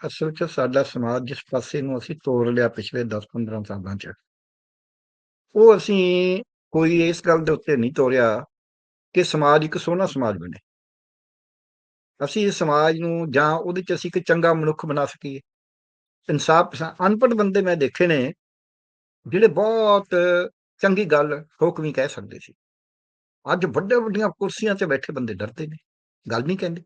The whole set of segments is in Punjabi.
ਅਸਲ 'ਚ ਸਾਡਾ ਸਮਾਜ ਜਿਸ ਪਾਸੇ ਨੂੰ ਅਸੀਂ ਤੋਰ ਲਿਆ ਪਿਛਲੇ 10-15 ਸਾਲਾਂ 'ਚ, ਉਹ ਅਸੀਂ ਕੋਈ ਇਸ ਗੱਲ ਦੇ ਉੱਤੇ ਨਹੀਂ ਤੋਰਿਆ ਕਿ ਸਮਾਜ ਇੱਕ ਸੋਹਣਾ ਸਮਾਜ ਬਣੇ। ਅਸੀਂ ਇਸ ਸਮਾਜ ਨੂੰ ਜਾਂ ਉਹਦੇ 'ਚ ਅਸੀਂ ਇੱਕ ਚੰਗਾ ਮਨੁੱਖ ਬਣਾ ਸਕੀਏ। ਇਨਸਾਫ ਪਸੰਦ ਅਨਪੜ੍ਹ ਬੰਦੇ ਮੈਂ ਦੇਖੇ ਨੇ ਜਿਹੜੇ ਬਹੁਤ ਚੰਗੀ ਗੱਲ ਠੋਕਵੀਂ ਕਹਿ ਸਕਦੇ ਸੀ। ਅੱਜ ਵੱਡੇ ਵੱਡੀਆਂ ਕੁਰਸੀਆਂ 'ਤੇ ਬੈਠੇ ਬੰਦੇ ਡਰਦੇ ਨੇ, ਗੱਲ ਨਹੀਂ ਕਹਿੰਦੇ।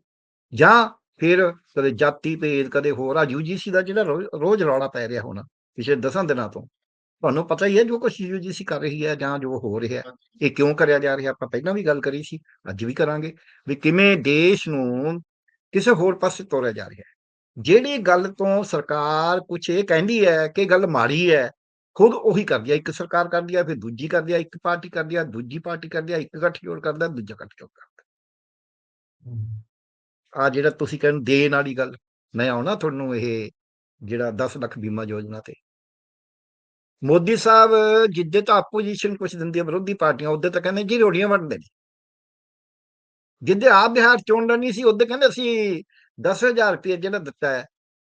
ਜਾਂ ਫਿਰ ਕਦੇ ਜਾਤੀ ਭੇਦ ਕਦੇ ਹੋਰ ਆ ਯੂਜੀਸੀ ਦਾ ਜਿਹੜਾ ਰੋਜ਼- ਰੌਲਾ ਪੈ ਰਿਹਾ ਹੁਣ ਪਿਛਲੇ ਦਸਾਂ ਦਿਨਾਂ ਤੋਂ ਤੁਹਾਨੂੰ ਪਤਾ ਹੀ ਹੈ ਜੋ ਕੁਝ ਯੂਜੀਸੀ ਕਰ ਰਹੀ ਹੈ ਜਾਂ ਜੋ ਹੋ ਰਿਹਾ ਹੈ, ਇਹ ਕਿਉਂ ਕਰਿਆ ਜਾ ਰਿਹਾ ਆਪਾਂ ਪਹਿਲਾਂ ਵੀ ਗੱਲ ਕਰੀ ਸੀ ਅੱਜ ਵੀ ਕਰਾਂਗੇ ਵੀ ਕਿਵੇਂ ਦੇਸ਼ ਨੂੰ ਕਿਸੇ ਹੋਰ ਪਾਸੇ ਤੋਰਿਆ ਜਾ ਰਿਹਾ ਹੈ। ਜਿਹੜੀ ਗੱਲ ਤੋਂ ਸਰਕਾਰ ਕੁਝ ਇਹ ਕਹਿੰਦੀ ਹੈ ਕਿ ਗੱਲ ਮਾੜੀ ਹੈ ਖੁਦ ਉਹੀ ਕਰਦੀ ਹੈ ਇੱਕ ਸਰਕਾਰ ਕਰਦੀ ਹੈ ਫਿਰ ਦੂਜੀ ਕਰਦੀ ਹੈ ਇੱਕ ਪਾਰਟੀ ਕਰਦੀ ਹੈ ਦੂਜੀ ਪਾਰਟੀ ਕਰਦੀ ਹੈ ਇੱਕ ਗੱਠਜੋੜ ਕਰਦਾ ਦੂਜਾ ਗੱਠਜੋੜ ਕਰਦਾ। ਆ ਜਿਹੜਾ ਤੁਸੀਂ ਕਹਿੰਦੇ ਦੇਣ ਵਾਲੀ ਗੱਲ ਮੈਂ ਆਉਣਾ ਤੁਹਾਨੂੰ ਇਹ ਜਿਹੜਾ 10 ਲੱਖ ਬੀਮਾ ਯੋਜਨਾ ਤੇ। ਮੋਦੀ ਸਾਹਿਬ ਜਿੱਦੇ ਤਾਂ ਆਪੋਜੀਸ਼ਨ ਕੁਝ ਦਿੰਦੀ ਹੈ ਵਿਰੋਧੀ ਪਾਰਟੀਆਂ ਉਹਦੇ ਤਾਂ ਕਹਿੰਦੇ ਜੀ ਰੋੜੀਆਂ ਵੰਡਦੇ ਨੇ। ਜਿੱਦੇ ਆਪ ਬਿਹਾਰ ਚੋਣ ਲੜਨੀ ਸੀ ਉਹਦੇ ਕਹਿੰਦੇ ਅਸੀਂ 10000 ਰੁਪਏ ਜਿਹੜਾ ਦਿੱਤਾ ਹੈ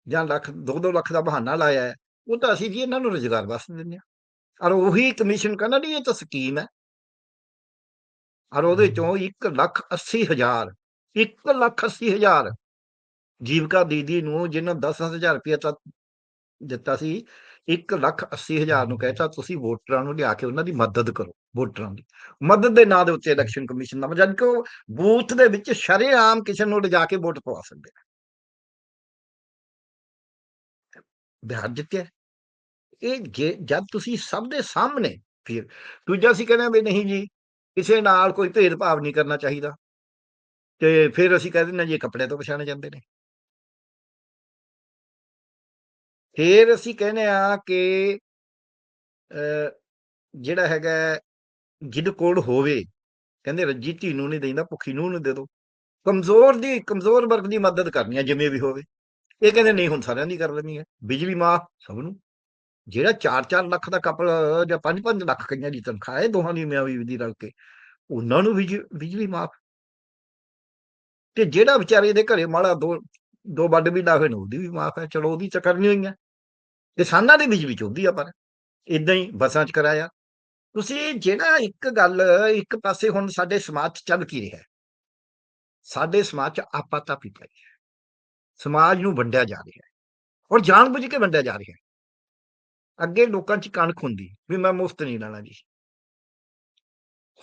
ਜਾਂ ਲੱਖ 2-2 ਲੱਖ ਦਾ ਬਹਾਨਾ ਲਾਇਆ ਹੈ ਉਹ ਤਾਂ ਅਸੀਂ ਜੀ ਇਹਨਾਂ ਨੂੰ ਰੁਜ਼ਗਾਰ ਵਾਸਤੇ ਦਿੰਦੇ ਹਾਂ। ਔਰ ਉਹੀ ਕਮਿਸ਼ਨ ਕਹਿੰਦਾ ਨਹੀਂ ਇਹ ਤਾਂ ਸਕੀਮ ਹੈ। ਔਰ ਉਹਦੇ ਚੋਂ 1 ਲੱਖ 80 ਹਜ਼ਾਰ 1 ਲੱਖ 80 ਹਜ਼ਾਰ। ਜੀਵਕਾ ਦੀਦੀ ਨੂੰ ਜਿਹਨਾਂ 10000 ਰੁਪਏ ਤੱਕ ਦਿੱਤਾ ਸੀ 1 ਲੱਖ 80 ਹਜ਼ਾਰ ਨੂੰ ਕਹਿਤਾ, ਤੁਸੀਂ ਵੋਟਰਾਂ ਨੂੰ ਲਿਆ ਕੇ ਉਹਨਾਂ ਦੀ ਮਦਦ ਕਰੋ, ਵੋਟਰਾਂ ਦੀ। ਮਦਦ ਦੇ ਨਾਂ ਦੇ ਉੱਤੇ ਇਲੈਕਸ਼ਨ ਕਮਿਸ਼ਨ ਦਾ ਜਦ ਕਿ ਉਹ ਬੂਥ ਦੇ ਵਿੱਚ ਸ਼ਰੇਆਮ ਕਿਸੇ ਨੂੰ ਲਿਜਾ ਕੇ ਵੋਟ ਪਵਾ ਸਕਦੇ ਆ ਬਿਹਾਰ ਜਿੱਤਿਆ। ਇਹ ਜੇ, ਜਦ ਤੁਸੀਂ ਸਭ ਦੇ ਸਾਹਮਣੇ ਫਿਰ, ਦੂਜਾ ਅਸੀਂ ਕਹਿੰਦੇ ਹਾਂ ਵੀ ਨਹੀਂ ਜੀ, ਕਿਸੇ ਨਾਲ ਕੋਈ ਭੇਦਭਾਵ ਨਹੀਂ ਕਰਨਾ ਚਾਹੀਦਾ। ਤੇ ਫਿਰ ਅਸੀਂ ਕਹਿ ਦਿੰਦੇ ਹਾਂ ਜੀ ਇਹ ਕੱਪੜੇ ਤੋਂ ਪਛਾਣੇ ਜਾਂਦੇ ਨੇ। ਫਿਰ ਅਸੀਂ ਕਹਿੰਦੇ ਆ ਕਿ ਅ, ਜਿਹੜਾ ਹੈਗਾ ਹੈ, ਜਿਹਦੇ ਕੋਲ ਹੋਵੇ ਕਹਿੰਦੇ ਰੱਜੀ ਧੀ ਨੂੰ ਨਹੀਂ ਦੇਂਦਾ ਭੁੱਖੀ ਨੂੰ ਨੂੰ ਦੇ ਦੋ। ਕਮਜ਼ੋਰ ਦੀ ਕਮਜ਼ੋਰ ਵਰਗ ਦੀ ਮਦਦ ਕਰਨੀ ਹੈ ਜਿਵੇਂ ਵੀ ਹੋਵੇ। ਇਹ ਕਹਿੰਦੇ ਨਹੀਂ ਹੁਣ ਸਾਰਿਆਂ ਦੀ ਕਰ ਲੈਣੀ ਹੈ। ਬਿਜਲੀ ਮਾਫ ਸਭ ਨੂੰ। ਜਿਹੜਾ 4-4 ਲੱਖ ਦਾ ਕਪਲ ਜਾਂ 5-5 ਲੱਖ ਕਈਆਂ ਦੀ ਤਨਖਾਹ ਹੈ ਦੋਹਾਂ ਦੀ ਮਿਆਂ ਬੀਵੀ ਦੀ ਰਲ ਕੇ। ਉਹਨਾਂ ਨੂੰ ਬਿਜ- ਬਿਜਲੀ ਮਾਫ ਤੇ ਜਿਹੜਾ ਵਿਚਾਰੇ ਦੇ ਘਰੇ ਮਾੜਾ ਦੋ ਦੋ ਵੱਡ ਵੀ ਲਾਵੇ ਨੂੰ ਉਹਦੀ ਵੀ ਮਾਫ ਹੈ, ਚਲੋ ਉਹਦੀ ਚੱਕਰ ਕਰਨੀ ਹੋਈ ਹੈ। ਕਿਸਾਨਾਂ ਦੇ ਬਿਜਲੀ ਚੁੱਭਦੀ ਆ ਪਰ ਇਦਾਂ ਹੀ ਬੱਸਾਂ 'ਚ ਕਰਾਇਆ। ਤੁਸੀਂ ਜਿਹੜਾ ਇੱਕ ਗੱਲ, ਇੱਕ ਪਾਸੇ ਹੁਣ ਸਾਡੇ ਸਮਾਜ 'ਚ ਚੱਲ ਕੀ ਰਿਹਾ ਸਾਡੇ ਸਮਾਜ 'ਚ ਆਪਾ ਤਾਂ ਪਈ ਹੈ ਸਮਾਜ ਨੂੰ ਵੰਡਿਆ ਜਾ ਰਿਹਾ ਹੈ ਔਰ ਜਾਣਬੁੱਝ ਕੇ ਵੰਡਿਆ ਜਾ ਰਿਹਾ ਹੈ। ਅੱਗੇ ਲੋਕਾਂ 'ਚ ਕਣਕ ਹੁੰਦੀ, ਵੀ ਮੈਂ ਮੁਫਤ ਨਹੀਂ ਲੈਣਾ ਜੀ।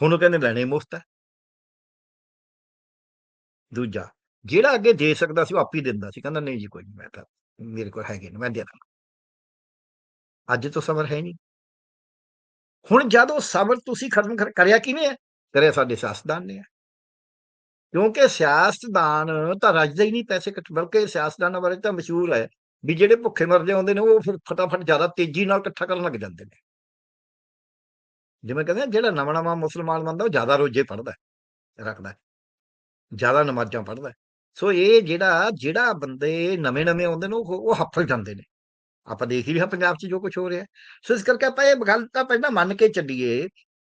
ਹੁਣ ਕਹਿੰਦੇ ਲੈਣੇ ਮੁਫਤ ਹੈ। ਦੂਜਾ, ਜਿਹੜਾ ਅੱਗੇ ਦੇ ਸਕਦਾ ਸੀ ਉਹ ਆਪ ਹੀ ਦਿੰਦਾ ਸੀ, ਕਹਿੰਦਾ ਨਹੀਂ ਜੀ ਕੋਈ ਨਹੀਂ ਮੈਂ ਤਾਂ ਮੇਰੇ ਕੋਲ ਹੈਗੇ ਨੇ, ਮੈਂ ਦੇ ਦਾਂ ਅੱਜ ਤੋਂ ਸਬਰ ਹੈ ਨਹੀਂ ਹੁਣ ਜਦ ਉਹ ਸਬਰ ਤੁਸੀਂ ਖਤਮ ਕਰਿਆ ਕਿਵੇਂ ਹੈ? ਕਰਿਆ ਸਾਡੇ ਸਿਆਸਤਦਾਨ ਨੇ। ਕਿਉਂਕਿ ਸਿਆਸਤਦਾਨ ਤਾਂ ਰੱਜਦਾ ਹੀ ਨਹੀਂ ਪੈਸੇ ਇਕੱਠ ਬਲਕਿ ਸਿਆਸਤਦਾਨਾਂ ਬਾਰੇ ਤਾਂ ਮਸ਼ਹੂਰ ਹੈ ਵੀ ਜਿਹੜੇ ਭੁੱਖੇ ਮਰਦੇ ਆਉਂਦੇ ਨੇ, ਉਹ ਫਿਰ ਫਟਾਫਟ ਜ਼ਿਆਦਾ ਤੇਜ਼ੀ ਨਾਲ ਇਕੱਠਾ ਕਰਨ ਲੱਗ ਜਾਂਦੇ ਨੇ। ਜਿਵੇਂ ਕਹਿੰਦੇ ਜਿਹੜਾ ਨਵਾਂ ਨਵਾਂ ਮੁਸਲਮਾਨ ਬੰਦਾ, ਉਹ ਜ਼ਿਆਦਾ ਰੋਜੇ ਪੜਦਾ ਰੱਖਦਾ ਜ਼ਿਆਦਾ ਨਮਾਜ਼ਾਂ ਪੜਦਾ ਸੋ ਇਹ ਜਿਹੜਾ ਜਿਹੜਾ ਬੰਦੇ ਨਵੇਂ ਨਵੇਂ ਆਉਂਦੇ ਨੇ, ਉਹ ਉਹ ਹੱਫਲ ਜਾਂਦੇ ਨੇ। ਆਪਾਂ ਦੇਖ ਹੀ ਰਿਹਾ ਪੰਜਾਬ 'ਚ ਜੋ ਕੁਝ ਹੋ ਰਿਹਾ ਸੋ ਇਸ ਕਰਕੇ ਆਪਾਂ ਇਹ ਗੱਲ ਤਾਂ ਪਹਿਲਾਂ ਮੰਨ ਕੇ ਚੱਲੀਏ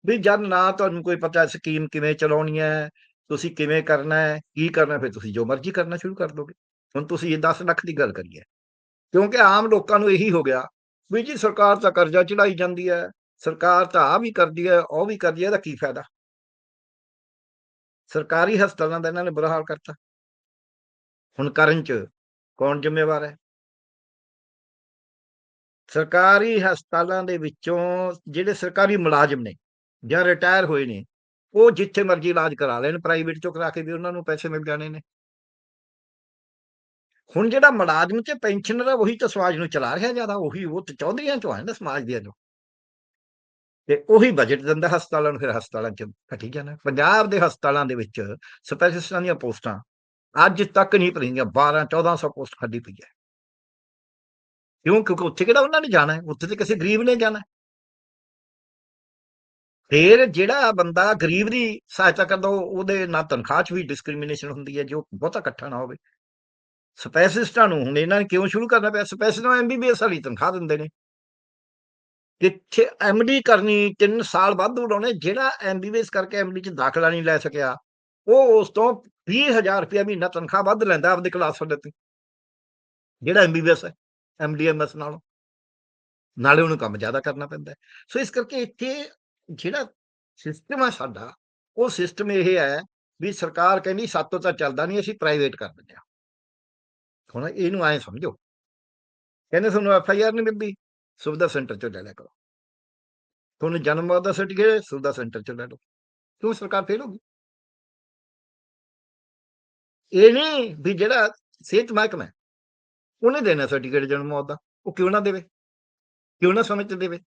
ਵੀ ਜਦ ਨਾ ਤੁਹਾਨੂੰ ਕੋਈ ਪਤਾ ਸਕੀਮ ਕਿਵੇਂ ਚਲਾਉਣੀ ਹੈ, ਤੁਸੀਂ ਕਿਵੇਂ ਕਰਨਾ ਹੈ, ਕੀ ਕਰਨਾ ਫਿਰ ਤੁਸੀਂ ਜੋ ਮਰਜ਼ੀ ਕਰਨਾ ਸ਼ੁਰੂ ਕਰ ਦੋਗੇ। ਹੁਣ ਤੁਸੀਂ ਇਹ 10 ਲੱਖ ਦੀ ਗੱਲ ਕਰੀਏ। ਕਿਉਂਕਿ ਆਮ ਲੋਕਾਂ ਨੂੰ ਇਹੀ ਹੋ ਗਿਆ ਵੀ ਜੀ ਸਰਕਾਰ ਤਾਂ ਕਰਜ਼ਾ ਚੜਾਈ ਜਾਂਦੀ ਹੈ, ਸਰਕਾਰ ਤਾਂ ਆ ਵੀ ਕਰਦੀ ਹੈ, ਉਹ ਵੀ ਕਰਦੀ ਹੈ, ਇਹਦਾ ਕੀ ਫਾਇਦਾ? ਸਰਕਾਰੀ ਹਸਪਤਾਲਾਂ ਦਾ ਇਹਨਾਂ ਨੇ ਬੁਰਾ ਹਾਲ ਕਰਤਾ। ਹੁਣ ਕਰਨ ਚ ਕੌਣ ਜ਼ਿੰਮੇਵਾਰ ਹੈ? ਸਰਕਾਰੀ ਹਸਪਤਾਲਾਂ ਦੇ ਵਿੱਚੋਂ ਜਿਹੜੇ ਸਰਕਾਰੀ ਮੁਲਾਜ਼ਮ ਨੇ ਜਾਂ ਰਿਟਾਇਰ ਹੋਏ ਨੇ, ਉਹ ਜਿੱਥੇ ਮਰਜ਼ੀ ਇਲਾਜ ਕਰਾ ਲੈਣ ਪ੍ਰਾਈਵੇਟ ਚੋਂ ਕਰਾ ਕੇ ਵੀ ਉਹਨਾਂ ਨੂੰ ਪੈਸੇ ਮਿਲ ਜਾਣੇ ਨੇ। ਹੁਣ ਜਿਹੜਾ ਮੁਲਾਜ਼ਮ ਤੇ ਪੈਨਸ਼ਨਰ ਆ, ਉਹੀ ਤਾਂ ਸਮਾਜ ਨੂੰ ਚਲਾ ਰਿਹਾ ਜ਼ਿਆਦਾ, ਉਹੀ ਉਹ ਤੇ ਚੌਧਰੀਆਂ ਚੋਂ ਆਏ ਨਾ ਸਮਾਜ ਦੀਆਂ ਚੋਂ। ਤੇ ਉਹੀ ਬਜਟ ਦਿੰਦਾ ਹਸਪਤਾਲਾਂ ਨੂੰ, ਫਿਰ ਹਸਪਤਾਲਾਂ ਚ ਘਟੀ ਜਾਣਾ ਪੰਜਾਬ ਦੇ ਹਸਪਤਾਲਾਂ ਦੇ ਵਿੱਚ ਸਪੈਸ਼ਲਿਸਟਾਂ ਦੀਆਂ ਪੋਸਟਾਂ ਅੱਜ ਤੱਕ ਨਹੀਂ ਭਰੀਆਂ 12 1400 ਪੋਸਟ ਖਾਲੀ ਪਈ ਹੈ। ਕਿਉਂ? ਕਿਉਂਕਿ ਉੱਥੇ ਕਿਹੜਾ ਉਹਨਾਂ ਨੇ ਜਾਣਾ ਹੈ? ਉੱਥੇ ਤੇ ਕਿਸੇ ਗਰੀਬ ਨੇ ਜਾਣਾ ਫਿਰ ਜਿਹੜਾ ਬੰਦਾ ਗਰੀਬ ਦੀ ਸਹਾਇਤਾ ਕਰਦਾ ਉਹਦੇ ਨਾਲ ਤਨਖਾਹ 'ਚ ਵੀ ਡਿਸਕ੍ਰਿਮੀਨੇਸ਼ਨ ਹੁੰਦੀ ਹੈ, ਜੋ ਬਹੁਤਾ ਇਕੱਠਾ ਨਾ ਹੋਵੇ। ਸਪੈਸ਼ਲਿਸਟਾਂ ਨੂੰ ਹੁਣ ਇਹਨਾਂ ਨੇ ਕਿਉਂ ਸ਼ੁਰੂ ਕਰਨਾ ਪਿਆ? ਸਪੈਸ਼ਲਿਸਟ ਨੂੰ ਐਮਬੀਬੀਐਸ ਵਾਲੀ ਤਨਖਾਹ ਦਿੰਦੇ ਨੇ। ਕਿੱਥੇ ਐਮਡੀ ਕਰਨੀ 3 ਸਾਲ ਵੱਧ ਉਡਾਉਣੇ, ਜਿਹੜਾ ਐਮਬੀਬੀਐਸ ਕਰਕੇ ਐਮਡੀ 'ਚ ਦਾਖਲਾ ਨਹੀਂ ਲੈ ਸਕਿਆ, ਉਹ ਉਸ ਤੋਂ 20000 ਰੁਪਏ ਮਹੀਨਾ ਤਨਖਾਹ ਵੱਧ ਲੈਂਦਾ ਆਪਦੇ ਕਲਾਸ ਫੰਡ ਤੇ। ਜਿਹੜਾ ਐਮਬੀਬੀਐਸ ਹੈ ਐਮਡੀਐਮਐਸ ਨਾਲੋਂ। ਨਾਲੇ ਉਹਨੂੰ ਕੰਮ ਜ਼ਿਆਦਾ ਕਰਨਾ ਪੈਂਦਾ ਸੋ ਇਸ ਕਰਕੇ ਇੱਥੇ ਜਿਹੜਾ ਸਿਸਟਮ ਹੈ ਸਾਡਾ, ਉਹ ਸਿਸਟਮ ਇਹ ਹੈ ਵੀ ਸਰਕਾਰ ਕਹਿੰਦੀ ਸਾਤੋਂ ਤਾਂ ਚੱਲਦਾ ਨਹੀਂ, ਅਸੀਂ ਪ੍ਰਾਈਵੇਟ ਕਰ ਦਿੰਦੇ ਹਾਂ। ਹੁਣ ਇਹਨੂੰ ਐਂ ਸਮਝੋ। ਕਹਿੰਦੇ ਤੁਹਾਨੂੰ ਐਫ ਆਈ ਆਰ ਨਹੀਂ ਮਿਲਦੀ। ਸੁਵਿਧਾ ਸੈਂਟਰ ਚੋਂ ਲੈ ਲਿਆ ਕਰੋ। ਤੁਹਾਨੂੰ ਜਨਮ ਮੌਤ ਦਾ ਸਰਟੀਫਿਕੇਟ ਸੁਵਿਧਾ ਸੈਂਟਰ ਚੋਂ ਲੈ ਲਓ। ਕਿਉਂ ਸਰਕਾਰ ਫੇਲ ਹੋ ਗਈ? ਇਹ ਨਹੀਂ ਵੀ ਜਿਹੜਾ ਸਿਹਤ ਮਹਿਕਮਾ ਹੈ, ਉਹਨੇ ਦੇਣਾ ਸਰਟੀਫਿਕੇਟ ਜਨਮ ਮੌਤ ਦਾ। ਉਹ ਕਿਉਂ ਨਾ ਦੇਵੇ? ਕਿਉਂ ਨਾ ਸਮੇਂ ਤੇ ਦੇਵੇ?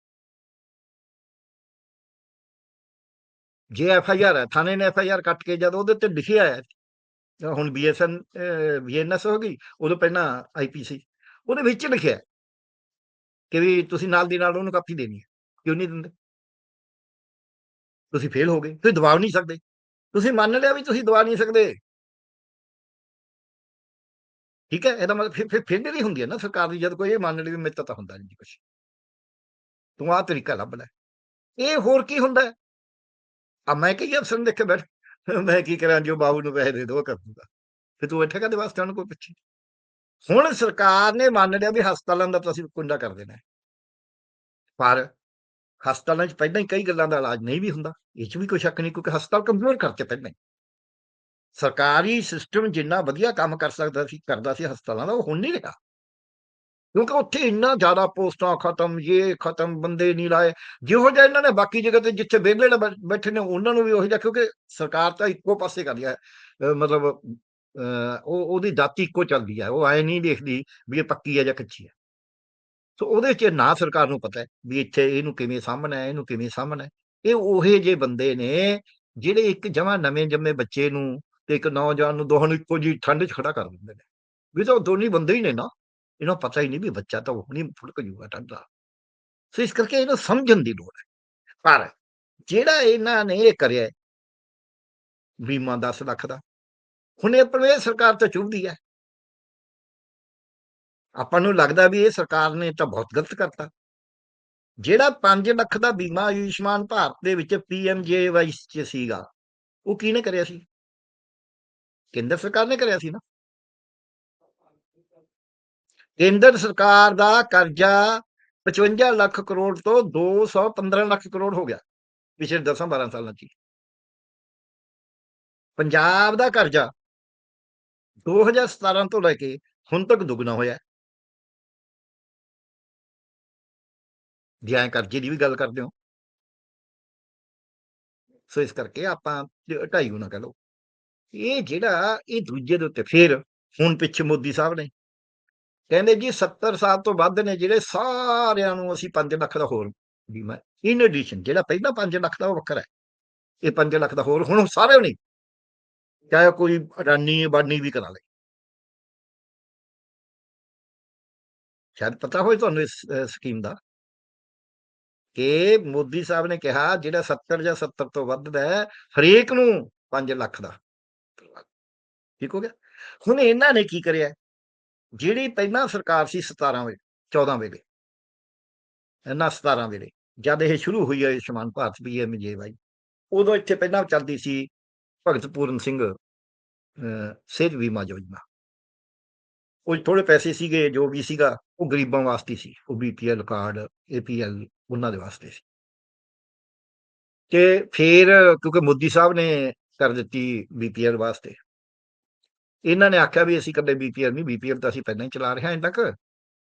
ਜੇ ਐਫ ਆਈ ਆਰ ਹੈ ਥਾਣੇ ਨੇ ਐਫ ਆਈ ਆਰ ਕੱਟ ਕੇ ਜਦ ਉਹਦੇ ਤੇ ਲਿਖਿਆ ਹੈ ਤਾਂ ਹੁਣ ਬੀਐਸਐਨ ਬੀਐਨਐਸ ਹੋ ਗਈ ਉਦੋਂ ਪਹਿਲਾਂ ਆਈਪੀਸੀ ਉਹਦੇ ਵਿੱਚ ਲਿਖਿਆ ਕਿ ਵੀ ਤੁਸੀਂ ਨਾਲ ਦੀ ਨਾਲ ਉਹਨੂੰ ਕਾਪੀ ਦੇਣੀ ਹੈ, ਕਿਉਂ ਨਹੀਂ ਦਿੰਦੇ? ਤੁਸੀਂ ਫੇਲ ਹੋ ਗਏ, ਤੁਸੀਂ ਦਵਾ ਨਹੀਂ ਸਕਦੇ। ਤੁਸੀਂ ਮੰਨ ਲਿਆ ਵੀ ਤੁਸੀਂ ਦਬਾ ਨਹੀਂ ਸਕਦੇ। ਠੀਕ ਹੈ, ਇਹਦਾ ਮਤਲਬ ਫਿਰ ਫਿਰ ਫਿਰ ਨਹੀਂ ਹੁੰਦੀ ਹੈ ਨਾ ਸਰਕਾਰ ਦੀ, ਜਦ ਕੋਈ ਇਹ ਮੰਨ ਲਈ ਵੀ ਮੇਰੇ ਤੋਂ ਤਾਂ ਹੁੰਦਾ ਨਹੀਂ ਕੁਝ ਤੂੰ ਆਹ ਤਰੀਕਾ ਲੱਭ ਲੈ। ਇਹ ਹੋਰ ਕੀ ਹੁੰਦਾ ਹੈ? ਆ ਮੈਂ ਕਹੀ ਅਫਸਰ ਨੂੰ ਦੇਖ ਬੈਠ, ਮੈਂ ਕੀ ਕਰਾਂ, ਜੋ ਬਾਬੂ ਨੂੰ ਪੈਸੇ ਦੇ ਦੋ ਕਰ ਦੂੰਗਾ। ਫਿਰ ਤੂੰ ਇੱਥੇ ਕਾਦੇ ਵਾਸਤੇ ਉਹਨੂੰ ਕੋਈ ਪਿੱਛੇ? ਹੁਣ ਸਰਕਾਰ ਨੇ ਮੰਨ ਲਿਆ ਵੀ ਹਸਪਤਾਲਾਂ ਦਾ ਤਾਂ ਅਸੀਂ ਕੁੰਡਾ ਕਰ ਦੇਣਾ ਪਰ ਹਸਪਤਾਲਾਂ 'ਚ ਪਹਿਲਾਂ ਹੀ ਕਈ ਗੱਲਾਂ ਦਾ ਇਲਾਜ ਨਹੀਂ ਵੀ ਹੁੰਦਾ। ਇਹ 'ਚ ਵੀ ਕੋਈ ਸ਼ੱਕ ਨਹੀਂ ਕਿਉਂਕਿ ਹਸਪਤਾਲ ਕਮਜ਼ੋਰ ਕਰਕੇ ਪਹਿਲਾਂ ਹੀ। ਸਰਕਾਰੀ ਸਿਸਟਮ ਜਿੰਨਾ ਵਧੀਆ ਕੰਮ ਕਰ ਸਕਦਾ ਸੀ, ਕਰਦਾ ਸੀ ਹਸਪਤਾਲਾਂ ਦਾ, ਉਹ ਹੁਣ ਨਹੀਂ ਰਿਹਾ। ਕਿਉਂਕਿ ਉੱਥੇ ਇੰਨਾ ਜ਼ਿਆਦਾ ਪੋਸਟਾਂ ਖਤਮ ਇਹ ਖਤਮ, ਬੰਦੇ ਨਹੀਂ ਲਾਏ। ਜਿਹੋ ਜਿਹਾ ਇਹਨਾਂ ਨੇ ਬਾਕੀ ਜਗ੍ਹਾ ਤੇ ਜਿੱਥੇ ਵਿਹਲੇ ਬੈਠੇ ਨੇ, ਉਹਨਾਂ ਨੂੰ ਵੀ ਉਹੀ ਜਿਹਾ ਕਿਉਂਕਿ ਸਰਕਾਰ ਤਾਂ ਇੱਕੋ ਪਾਸੇ ਕਰਦੀ ਹੈ। ਮਤਲਬ ਉਹ, ਉਹਦੀ ਦਾਤੀ ਇੱਕੋ ਚੱਲਦੀ ਹੈ ਉਹ ਐ ਨਹੀਂ ਦੇਖਦੀ ਵੀ ਇਹ ਪੱਕੀ ਹੈ ਜਾਂ ਕੱਚੀ ਹੈ ਸੋ ਉਹਦੇ 'ਚ ਨਾ ਸਰਕਾਰ ਨੂੰ ਪਤਾ ਹੈ ਵੀ ਇੱਥੇ ਇਹਨੂੰ ਕਿਵੇਂ ਸਾਹਮਣਾ ਹੈ, ਇਹਨੂੰ ਕਿਵੇਂ ਸਾਹਮਣਾ ਹੈ। ਇਹ ਉਹੇ ਜੇ ਬੰਦੇ ਨੇ ਜਿਹੜੇ ਇੱਕ ਜਮਾ ਨਵੇਂ ਜੰਮੇ ਬੱਚੇ ਨੂੰ ਤੇ ਇੱਕ ਨੌਜਵਾਨ ਨੂੰ ਦੋਹਾਂ ਨੂੰ ਇੱਕੋ ਜੀ ਠੰਡ 'ਚ ਖੜਾ ਕਰ ਦਿੰਦੇ ਨੇ। ਵੀ ਤਾਂ ਉਹ ਦੋਨੇ ਬੰਦੇ ਹੀ ਨੇ ਨਾ, ਇਹਨਾਂ ਪਤਾ ਹੀ ਨਹੀਂ ਵੀ ਬੱਚਾ ਤਾਂ ਉਹ ਨਹੀਂ ਫੁੜਕ ਜੂਗਾ ਠੰਡਾ ਸੋ ਇਸ ਕਰਕੇ ਇਹਨੂੰ ਸਮਝਣ ਦੀ ਲੋੜ ਹੈ। ਪਰ ਜਿਹੜਾ ਇਹਨਾਂ ਨੇ ਇਹ ਕਰਿਆ ਬੀਮਾ 10 ਲੱਖ ਦਾ ਹੁਣ ਇਹ ਪ੍ਰਵੇਸ਼ ਸਰਕਾਰ ਤਾਂ ਚੁੱਭਦੀ ਹੈ। ਆਪਾਂ ਨੂੰ ਲੱਗਦਾ ਵੀ ਇਹ ਸਰਕਾਰ ਨੇ ਤਾਂ ਬਹੁਤ ਗਲਤ ਕਰਤਾ। ਜਿਹੜਾ 5 ਲੱਖ ਦਾ ਬੀਮਾ ਆਯੁਸ਼ਮਾਨ ਭਾਰਤ ਦੇ ਵਿੱਚ ਪੀਐਮਜੇਵਾਈ ਚ ਸੀਗਾ, ਉਹ ਕਿਹਨੇ ਕਰਿਆ ਸੀ? ਕੇਂਦਰ ਸਰਕਾਰ ਨੇ ਕਰਿਆ ਸੀ ਨਾ। ਕੇਂਦਰ ਸਰਕਾਰ ਦਾ ਕਰਜ਼ਾ 55 ਲੱਖ ਕਰੋੜ ਤੋਂ 215 ਲੱਖ ਕਰੋੜ ਹੋ ਗਿਆ, ਪਿਛਲੇ 10 12 ਸਾਲਾਂ 'ਚ ਹੀ। ਪੰਜਾਬ ਦਾ ਕਰਜ਼ਾ 2017 ਤੋਂ ਲੈ ਕੇ ਹੁਣ ਤੱਕ ਦੁੱਗਣਾ ਹੋਇਆ ਹੈ। ਕਰਜ਼ੇ ਦੀ ਵੀ ਗੱਲ ਕਰਦੇ ਹੋ। ਸੋ ਇਸ ਕਰਕੇ ਆਪਾਂ ਢਾਈ ਗੁਣਾ ਕਹ ਲਓ। ਇਹ ਜਿਹੜਾ ਇਹ ਦੂਜੇ ਦੇ ਉੱਤੇ ਫਿਰ ਹੁਣ ਪਿੱਛੇ ਮੋਦੀ ਸਾਹਿਬ ਨੇ। ਕਹਿੰਦੇ ਜੀ 70 ਸਾਲ ਤੋਂ ਵੱਧ ਨੇ ਜਿਹੜੇ ਸਾਰਿਆਂ ਨੂੰ ਅਸੀਂ 5 ਲੱਖ ਦਾ ਹੋਰ ਬੀਮਾ ਇਨ ਐਡੀਸ਼ਨ ਜਿਹੜਾ ਪਹਿਲਾਂ 5 ਲੱਖ ਦਾ ਉਹ ਵੱਖਰਾ ਹੈ। ਇਹ 5 ਲੱਖ ਦਾ ਹੋਰ ਹੁਣ ਸਾਰਿਆਂ ਨੂੰ ਨਹੀਂ ਚਾਹੇ ਕੋਈ ਅਡਾਨੀ ਬਾਨੀ ਵੀ ਕਰਾ ਲੇ। ਸ਼ਾਇਦ ਪਤਾ ਹੋਵੇ ਤੁਹਾਨੂੰ ਇਸ ਸਕੀਮ ਦਾ ਕਿ ਮੋਦੀ ਸਾਹਿਬ ਨੇ ਕਿਹਾ, ਜਿਹੜਾ 70 ਜਾਂ 70 ਤੋਂ ਵੱਧ ਹੈ, ਹਰੇਕ ਨੂੰ 5 ਲੱਖ ਦਾ। ਠੀਕ ਹੋ ਗਿਆ? ਹੁਣ ਇਹਨਾਂ ਨੇ ਕੀ ਕਰਿਆ? ਜਿਹੜੀ ਪਹਿਲਾਂ ਸਰਕਾਰ ਸੀ 17 ਵੇਲੇ 14 ਵੇਲੇ। ਇਹਨਾਂ 17 ਵੇਲੇ। ਜਦ ਇਹ ਸ਼ੁਰੂ ਹੋਈ ਹੈ, ਆਯੁਸ਼ਮਾਨ ਭਾਰਤ ਪੀਐਮਜੇਵਾਈ ਉਦੋਂ ਇੱਥੇ ਪਹਿਲਾਂ ਚੱਲਦੀ ਸੀ ਭਗਤ ਪੂਰਨ ਸਿੰਘ ਸਿਹਤ ਬੀਮਾ ਯੋਜਨਾ। ਉਹ ਥੋੜੇ ਪੈਸੇ ਸੀਗੇ, ਜੋ ਵੀ ਸੀਗਾ, ਉਹ ਗਰੀਬਾਂ ਵਾਸਤੇ ਸੀ। ਉਹ ਬੀਪੀਐਲ ਕਾਰਡ ਏਪੀਐਲ ਉਹਨਾਂ ਦੇ ਵਾਸਤੇ ਸੀ। ਤੇ ਫਿਰ ਕਿਉਂਕਿ ਮੋਦੀ ਸਾਹਿਬ ਨੇ ਕਰ ਦਿੱਤੀ ਬੀਪੀਐਲ ਵਾਸਤੇ, ਇਹਨਾਂ ਨੇ ਆਖਿਆ ਵੀ ਅਸੀਂ ਕਦੇ ਬੀਪੀਐਲ ਨਹੀਂ ਬੀਪੀਐਲ ਤਾਂ ਅਸੀਂ ਪਹਿਲਾਂ ਹੀ ਚਲਾ ਰਹੇ ਹਾਂ ਅਜੇ ਤੱਕ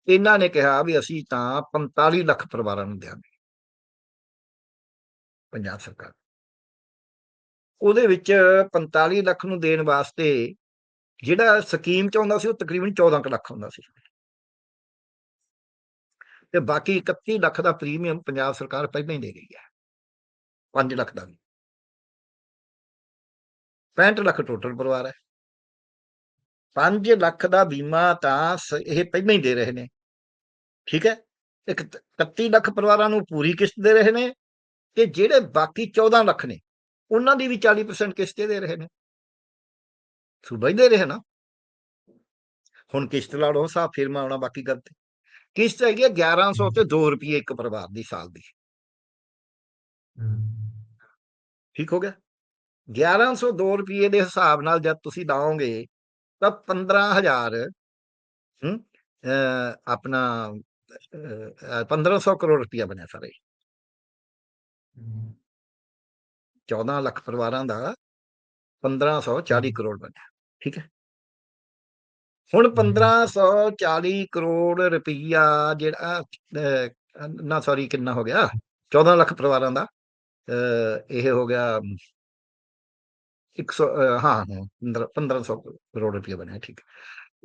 ਇਹਨਾਂ ਨੇ ਕਿਹਾ ਵੀ ਅਸੀਂ ਤਾਂ 45 ਲੱਖ ਪਰਿਵਾਰਾਂ ਨੂੰ ਦਿਆਂਗੇ। ਪੰਜਾਬ ਸਰਕਾਰ ਉਹਦੇ ਵਿੱਚ 45 ਲੱਖ ਨੂੰ ਦੇਣ ਵਾਸਤੇ ਜਿਹੜਾ ਸਕੀਮ ਚ ਆਉਂਦਾ ਸੀ, ਉਹ ਤਕਰੀਬਨ 14 ਕੁ ਲੱਖ ਹੁੰਦਾ ਸੀ। ਤੇ ਬਾਕੀ 31 ਲੱਖ ਦਾ ਪ੍ਰੀਮੀਅਮ ਪੰਜਾਬ ਸਰਕਾਰ ਪਹਿਲਾਂ ਹੀ ਦੇ ਗਈ ਹੈ। 5 ਲੱਖ ਦਾ ਵੀ। 65 ਲੱਖ ਟੋਟਲ ਪਰਿਵਾਰ ਹੈ। 5 ਲੱਖ ਦਾ ਬੀਮਾ ਤਾਂ ਸ- ਇਹ ਪਹਿਲਾਂ ਹੀ ਦੇ ਰਹੇ ਨੇ। ਠੀਕ ਹੈ? ਇੱਕ 31 ਲੱਖ ਪਰਿਵਾਰਾਂ ਨੂੰ ਪੂਰੀ ਕਿਸ਼ਤ ਦੇ ਰਹੇ ਨੇ। ਤੇ ਜਿਹੜੇ ਬਾਕੀ 14 ਲੱਖ ਨੇ ਉਹਨਾਂ ਦੀ ਵੀ 40% ਕਿਸ਼ਤ ਦੇ ਰਹੇ ਨੇ। ਸੂਬਾ ਹੀ ਦੇ ਰਹੇ ਨਾ। ਹੁਣ ਕਿਸ਼ਤ ਲਾ ਲਓ ਫਿਰ ਮੈਂ ਆਉਣਾ ਬਾਕੀ ਗੱਲ ਤੇ। ਕਿਸ਼ਤ ਹੈਗੀ ਹੈ 1100 ਤੇ 2 ਰੁਪਏ ਇੱਕ ਪਰਿਵਾਰ ਦੀ ਸਾਲ ਦੀ। ਠੀਕ ਹੋ ਗਿਆ? 1102 ਰੁਪਏ ਦੇ ਹਿਸਾਬ ਨਾਲ ਜਦ ਤੁਸੀਂ ਲਾਓਗੇ ਤਾਂ 15000 ਹੂੰ ਅ, ਆਪਣਾ ਅ, 1500 ਕਰੋੜ ਰੁਪਇਆ ਬਣਿਆ ਸਾਰਾ। 14 ਲੱਖ ਪਰਿਵਾਰਾਂ ਦਾ 1540 ਕਰੋੜ ਬਣਿਆ ਠੀਕ ਹੈ ਹੁਣ 1540 ਕਰੋੜ ਰੁਪਈਆ ਜਿਹੜਾ ਨਾ ਸੌਰੀ ਕਿੰਨਾ ਹੋ ਗਿਆ 14 ਲੱਖ ਪਰਿਵਾਰਾਂ ਦਾ ਇਹ ਹੋ ਗਿਆ 100 ਅਹ, ਹਾਂ ਹਾਂ 15 1500 ਕਰੋੜ ਰੁਪਈਆ ਬਣਿਆ ਠੀਕ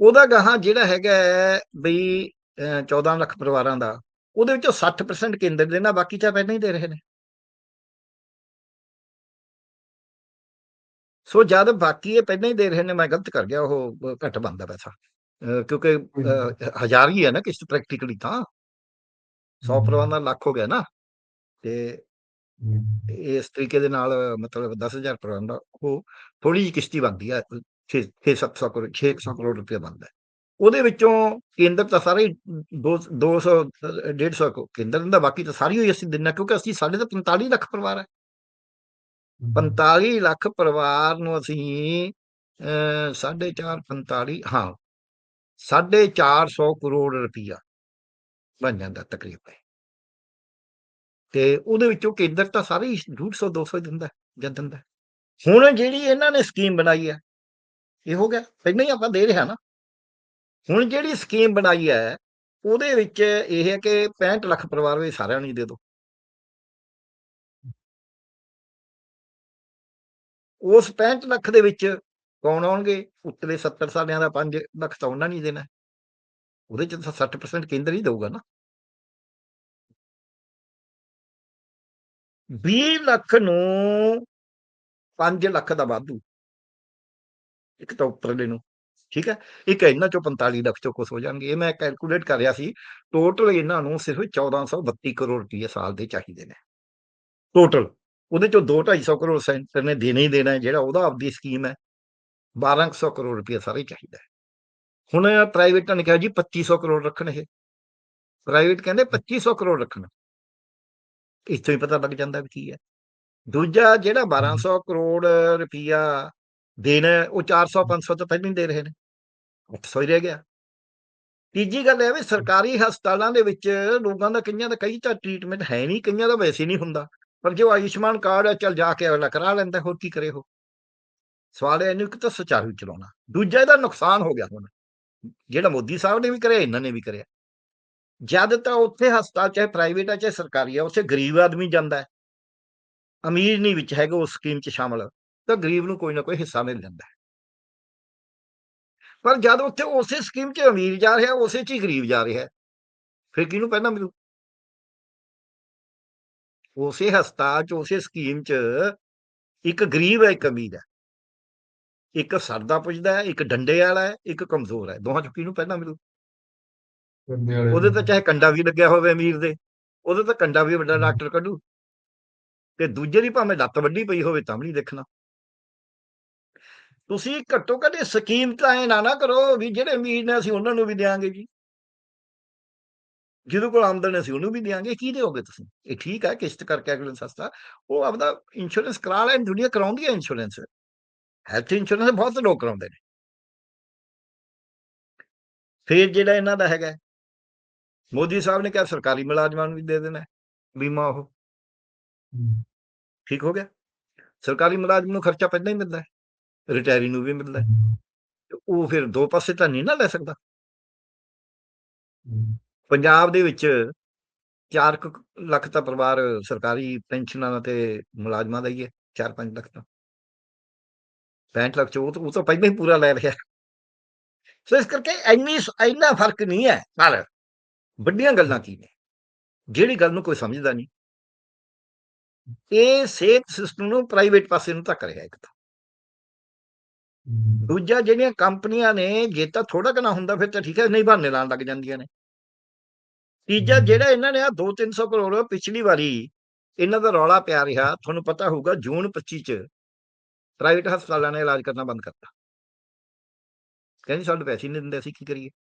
ਉਹਦਾ ਗਾਹਾਂ ਜਿਹੜਾ ਹੈਗਾ ਬਈ ਅਹ, 14 ਲੱਖ ਪਰਿਵਾਰਾਂ ਦਾ ਉਹਦੇ ਵਿੱਚੋਂ 60% ਕੇਂਦਰ ਦੇਣਾ ਬਾਕੀ ਤਾਂ ਪਹਿਲਾਂ ਹੀ ਦੇ ਰਹੇ ਨੇ ਸੋ ਜਦ ਬਾਕੀ ਇਹ ਪਹਿਲਾਂ ਹੀ ਦੇ ਰਹੇ ਨੇ ਮੈਂ ਗਲਤ ਕਰ ਗਿਆ ਉਹ ਘੱਟ ਬੰਦਾ ਪੈਸਾ। ਕਿਉਂਕਿ ਹਜ਼ਾਰ ਹੀ ਹੈ ਨਾ ਕਿਸ਼ਤ ਪ੍ਰੈਕਟੀਕਲੀ ਤਾਂ। 100 ਪਰਿਵਾਰਾਂ ਦਾ ਲੱਖ ਹੋ ਗਿਆ ਨਾ। ਤੇ ਇਸ ਤਰੀਕੇ ਦੇ ਨਾਲ ਮਤਲਬ 10000 ਪਰਿਵਾਰਾਂ ਦਾ ਉਹ ਥੋੜੀ ਜਿਹੀ ਕਿਸ਼ਤੀ ਬਣਦੀ ਹੈ 6 700 ਕਰੋੜ 600 ਕਰੋੜ ਰੁਪਏ ਬਣਦਾ। ਉਹਦੇ ਵਿੱਚੋਂ ਕੇਂਦਰ ਤਾਂ ਸਾਰੇ 200 150 ਕੇਂਦਰ ਦਿੰਦਾ ਬਾਕੀ ਤਾਂ ਸਾਰੀ ਹੋਈ ਅਸੀਂ ਦਿੰਨਾ ਕਿਉਂਕਿ ਅਸੀਂ ਸਾਡੇ ਤਾਂ 45 ਲੱਖ ਪਰਿਵਾਰ ਹੈ। 45 ਲੱਖ ਪਰਿਵਾਰ ਨੂੰ ਅਸੀਂ ਅਹ, ਸਾਢੇ ਚਾਰ 45 ਹਾਂ ਸਾਢੇ 400 ਕਰੋੜ ਰੁਪਈਆ ਬਣ ਜਾਂਦਾ ਤਕਰੀਬਨ ਤੇ ਉਹਦੇ ਵਿੱਚੋਂ ਕੇਂਦਰ ਤਾਂ ਸਾਰੇ ਹੀ 150 200 ਦਿੰਦਾ ਜਾਂ ਦਿੰਦਾ। ਹੁਣ ਜਿਹੜੀ ਇਹਨਾਂ ਨੇ ਸਕੀਮ ਬਣਾਈ ਹੈ ਇਹ ਹੋ ਗਿਆ ਪਹਿਲਾਂ ਹੀ ਆਪਾਂ ਦੇ ਰਿਹਾ ਨਾ। ਹੁਣ ਜਿਹੜੀ ਸਕੀਮ ਬਣਾਈ ਹੈ ਉਹਦੇ ਵਿੱਚ ਇਹ ਹੈ ਕਿ 65 ਲੱਖ ਪਰਿਵਾਰ ਵੀ ਸਾਰਿਆਂ ਨੂੰ ਹੀ ਦੇ ਦਿਓ ਉਸ 65 ਲੱਖ ਦੇ ਵਿੱਚ ਕੌਣ ਆਉਣਗੇ? ਉੱਤਲੇ 70 ਸਾਲਿਆਂ ਦਾ 5 ਲੱਖ ਤਾਂ ਉਹਨਾਂ ਨਹੀਂ ਦੇਣਾ। ਉਹਦੇ ਚ ਤਾਂ 60% ਕੇਂਦਰ ਹੀ ਦੇਊਗਾ ਨਾ। 20 ਲੱਖ ਨੂੰ 5 ਲੱਖ ਦਾ ਵਾਧੂ। ਇੱਕ ਤਾਂ ਉੱਪਰਲੇ ਨੂੰ, ਠੀਕ ਹੈ? ਇੱਕ ਇਹਨਾਂ ਚੋਂ 45 ਲੱਖ ਚੋਂ ਕੁਛ ਹੋ ਜਾਣਗੇ। ਇਹ ਮੈਂ ਕੈਲਕੂਲੇਟ ਕਰ ਰਿਹਾ ਸੀ ਟੋਟਲ ਇਹਨਾਂ ਨੂੰ ਸਿਰਫ 1432 ਕਰੋੜ ਰੁਪਏ ਸਾਲ ਦੇ ਚਾਹੀਦੇ ਨੇ। ਟੋਟਲ ਉਹਦੇ ਚੋਂ 2-250 ਕਰੋੜ ਸੈਂਟਰ ਨੇ ਦੇਣਾ ਹੀ ਦੇਣਾ ਹੈ, ਜਿਹੜਾ ਉਹਦਾ ਆਪਦੀ ਸਕੀਮ ਹੈ। 1200 ਕਰੋੜ ਰੁਪਏ ਸਾਰੇ ਚਾਹੀਦਾ ਹੈ। ਹੁਣ ਪ੍ਰਾਈਵੇਟਾਂ ਨੇ ਕਿਹਾ ਜੀ 2500 ਕਰੋੜ ਰੱਖਣ ਇਹ। ਪ੍ਰਾਈਵੇਟ ਕਹਿੰਦੇ 2500 ਕਰੋੜ ਰੱਖਣ। ਇੱਥੋਂ ਹੀ ਪਤਾ ਲੱਗ ਜਾਂਦਾ ਵੀ ਕੀ ਹੈ। ਦੂਜਾ ਜਿਹੜਾ 1200 ਕਰੋੜ ਰੁਪਈਆ ਦੇਣਾ ਹੈ, ਉਹ 400 500 ਤਾਂ ਪਹਿਲਾਂ ਹੀ ਦੇ ਰਹੇ ਨੇ। 800 ਹੀ ਰਹਿ ਗਿਆ। ਤੀਜੀ ਗੱਲ ਇਹ ਵੀ ਸਰਕਾਰੀ ਹਸਪਤਾਲਾਂ ਦੇ ਵਿੱਚ ਲੋਕਾਂ ਦਾ ਕਈਆਂ ਦਾ ਕਈ ਤਾਂ ਟ੍ਰੀਟਮੈਂਟ ਹੈ ਨਹੀਂ ਕਈਆਂ ਦਾ ਵੈਸੇ ਨਹੀਂ ਹੁੰਦਾ। ਪਰ ਜੋ ਆਯੁਸ਼ਮਾਨ ਕਾਰਡ ਹੈ, ਚੱਲ ਜਾ ਕੇ ਅਗਲਾ ਕਰਾ ਲੈਂਦਾ, ਹੋਰ ਕੀ ਕਰੇ ਉਹ? ਸਵਾਲ ਹੈ, ਇਹਨੂੰ ਇੱਕ ਤਾਂ ਸੁਚਾਰੂ ਚਲਾਉਣਾ? ਦੂਜਾ ਇਹਦਾ ਨੁਕਸਾਨ ਹੋ ਗਿਆ ਹੁਣ। ਜਿਹੜਾ ਮੋਦੀ ਸਾਹਿਬ ਨੇ ਵੀ ਕਰਿਆ, ਇਹਨਾਂ ਨੇ ਵੀ ਕਰਿਆ। ਜਦ ਤਾਂ ਉੱਥੇ ਹਸਪਤਾਲ, ਚਾਹੇ ਪ੍ਰਾਈਵੇਟ ਆ, ਚਾਹੇ ਸਰਕਾਰੀ ਆ, ਉੱਥੇ ਗਰੀਬ ਆਦਮੀ ਜਾਂਦਾ ਹੈ। ਅਮੀਰ ਨਹੀਂ ਵਿੱਚ ਹੈਗਾ, ਉਸ ਸਕੀਮ 'ਚ ਸ਼ਾਮਲ। ਤਾਂ ਗਰੀਬ ਨੂੰ ਕੋਈ ਨਾ ਕੋਈ ਹਿੱਸਾ ਮਿਲ ਜਾਂਦਾ ਹੈ। ਪਰ ਜਦ ਉੱਥੇ ਉਸੇ ਸਕੀਮ 'ਚ ਅਮੀਰ ਜਾ ਰਿਹਾ, ਉਸੇ 'ਚ ਹੀ ਗਰੀਬ ਜਾ ਰਿਹਾ ਫਿਰ ਕਿਹਨੂੰ ਪਹਿਲਾਂ ਮਿਲੂ? ਉਸੇ ਹਸਪਤਾਲ 'ਚ ਉਸੇ ਸਕੀਮ 'ਚ ਇੱਕ ਗਰੀਬ ਹੈ ਇੱਕ ਅਮੀਰ ਹੈ। ਇੱਕ ਸਰਦਾ ਪੁੱਜਦਾ ਹੈ ਇੱਕ ਡੰਡੇ ਵਾਲਾ ਹੈ ਇੱਕ ਕਮਜ਼ੋਰ ਹੈ। ਦੋਹਾਂ 'ਚ ਕਿਹਨੂੰ ਪਹਿਲਾਂ ਮਿਲੂ। ਉਹਦੇ ਤਾਂ ਚਾਹੇ ਕੰਡਾ ਵੀ ਲੱਗਿਆ ਹੋਵੇ ਅਮੀਰ ਦੇ ਉਹਦੇ ਤਾਂ ਕੰਡਾ ਵੀ ਵੱਡਾ। ਡਾਕਟਰ ਕੱਢੂ। ਤੇ ਦੂਜੇ ਦੀ ਭਾਵੇਂ ਲੱਤ ਵੱਡੀ ਪਈ ਹੋਵੇ ਤਾਂ ਵੀ ਨਹੀਂ ਦੇਖਣਾ। ਤੁਸੀਂ ਘੱਟੋ ਘੱਟ ਇਹ ਸਕੀਮ ਤਾਂ ਐ ਨਾ ਨਾ ਕਰੋ ਵੀ ਜਿਹੜੇ ਅਮੀਰ ਨੇ ਅਸੀਂ ਉਹਨਾਂ ਨੂੰ ਵੀ ਦਿਆਂਗੇ ਜੀ। ਜਿਹਦੇ ਕੋਲ ਆਮਦਨ ਹੈ ਅਸੀਂ ਉਹਨੂੰ ਵੀ ਦਿਆਂਗੇ ਕੀ ਦਿਓਗੇ ਤੁਸੀਂ? ਇਹ ਠੀਕ ਹੈ ਕਿਸ਼ਤ ਕਰਕੇ ਅਗਲੇ ਸਸਤਾ। ਉਹ ਆਪਦਾ ਇੰਸ਼ੋਰੈਂਸ ਕਰਾ ਲੈਣ ਦੁਨੀਆ ਕਰਾਉਂਦੀ ਹੈ ਇੰਸ਼ੋਰੈਂਸ ਹੈਲਥ ਇੰਸ਼ੋਰੈਂਸ ਬਹੁਤ ਲੋਕ ਕਰਾਉਂਦੇ ਨੇ। ਫਿਰ ਜਿਹੜਾ ਇਹਨਾਂ ਦਾ ਹੈਗਾ ਮੋਦੀ ਸਾਹਿਬ ਨੇ ਕਿਹਾ ਸਰਕਾਰੀ ਮੁਲਾਜ਼ਮਾਂ ਨੂੰ ਵੀ ਦੇ ਦੇਣਾ ਬੀਮਾ ਉਹ। ਠੀਕ ਹੋ ਗਿਆ? ਸਰਕਾਰੀ ਮੁਲਾਜ਼ਮ ਨੂੰ ਖਰਚਾ ਪਹਿਲਾਂ ਹੀ ਮਿਲਦਾ ਹੈ ਰਿਟਾਇਰੀ ਨੂੰ ਵੀ ਮਿਲਦਾ ਹੈ। ਉਹ ਫਿਰ ਦੋ ਪਾਸੇ ਤਾਂ ਨਹੀਂ ਨਾ ਲੈ ਸਕਦਾ। ਪੰਜਾਬ ਦੇ ਵਿੱਚ 4 ਲੱਖ ਤਾਂ ਪਰਿਵਾਰ ਸਰਕਾਰੀ ਪੈਨਸ਼ਨਾਂ ਤੇ ਮੁਲਾਜ਼ਮਾਂ ਦਾ ਹੀ ਹੈ 4-5 ਲੱਖ ਤਾਂ। 65 ਲੱਖ ਚ ਉਹ ਤਾਂ ਪਹਿਲਾਂ ਹੀ ਪੂਰਾ ਲੈ ਰਿਹਾ ਸੋ ਇਸ ਕਰਕੇ ਇੰਨੀ ਇੰਨਾ ਫ਼ਰਕ ਨਹੀਂ ਹੈ ਪਰ ਵੱਡੀਆਂ ਗੱਲਾਂ ਕੀ ਨੇ? ਜਿਹੜੀ ਗੱਲ ਨੂੰ ਕੋਈ ਸਮਝਦਾ ਨਹੀਂ। ਇਹ ਸਿਹਤ ਸਿਸਟਮ ਨੂੰ ਪ੍ਰਾਈਵੇਟ ਪਾਸੇ ਨੂੰ ਧੱਕ ਰਿਹਾ ਇੱਕ ਤਾਂ। ਦੂਜਾ ਜਿਹੜੀਆਂ ਕੰਪਨੀਆਂ ਨੇ ਜੇ ਤਾਂ ਥੋੜਾ ਕਨਾ ਹੁੰਦਾ ਫਿਰ ਤਾਂ ਠੀਕ ਹੈ ਨਹੀਂ ਬਹਾਨੇ ਲਾਉਣ ਲੱਗ ਜਾਂਦੀਆਂ ਨੇ। ਤੀਜਾ। ਜਿਹੜਾ ਇਹਨਾਂ ਨੇ ਆ 2-300 ਕਰੋੜ ਪਿਛਲੀ ਵਾਰੀ ਇਹਨਾਂ ਦਾ ਰੌਲਾ ਪਿਆ ਰਿਹਾ ਤੁਹਾਨੂੰ ਪਤਾ ਹੋਊਗਾ ਜੂਨ 25 ਚ ਪ੍ਰਾਈਵੇਟ ਹਸਪਤਾਲਾਂ ਨੇ ਇਲਾਜ ਕਰਨਾ ਬੰਦ ਕਰਤਾ। ਕਹਿੰਦੇ ਸਾਡੇ ਪੈਸੇ ਨਹੀਂ ਦਿੰਦੇ ਅਸੀਂ ਕੀ ਕਰੀਏ?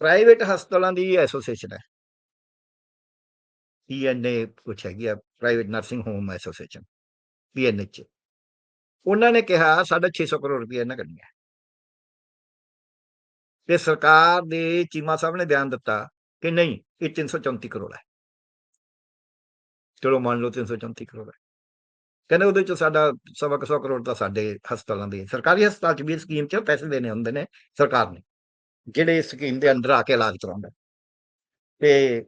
ਪ੍ਰਾਈਵੇਟ ਹਸਪਤਾਲਾਂ ਦੀ ਐਸੋਸੀਏਸ਼ਨ ਹੈ। ਪੀਐਨਏ ਕੁਛ ਹੈਗੀ ਆ private nursing home association PNH ਉਹਨਾਂ ਨੇ ਕਿਹਾ ਸਾਡਾ 600 ਕਰੋੜ ਰੁਪਏ ਇਹਨਾਂ ਕਰਨੀ ਹੈ ਤੇ ਸਰਕਾਰ ਦੇ ਚੀਮਾ ਸਾਹਿਬ ਨੇ ਬਿਆਨ ਦਿੱਤਾ ਕਿ ਨਹੀਂ, ਇਹ 334 ਕਰੋੜ ਹੈ। ਚਲੋ ਮੰਨ ਲਓ 334 ਕਰੋੜ ਹੈ। ਕਹਿੰਦੇ ਉਹਦੇ ਚ ਸਾਡਾ ਸਵਾ ਕੁ ਸੌ ਕਰੋੜ ਤਾਂ ਸਾਡੇ ਹਸਪਤਾਲਾਂ ਦੇ, ਸਰਕਾਰੀ ਹਸਪਤਾਲ ਚ ਵੀ ਸਕੀਮ ਚ ਪੈਸੇ ਦੇਣੇ ਹੁੰਦੇ ਨੇ ਸਰਕਾਰ ਨੇ, ਜਿਹੜੇ ਸਕੀਮ ਦੇ ਅੰਦਰ ਆ ਕੇ ਇਲਾਜ ਕਰਾਉਂਦਾ। ਤੇ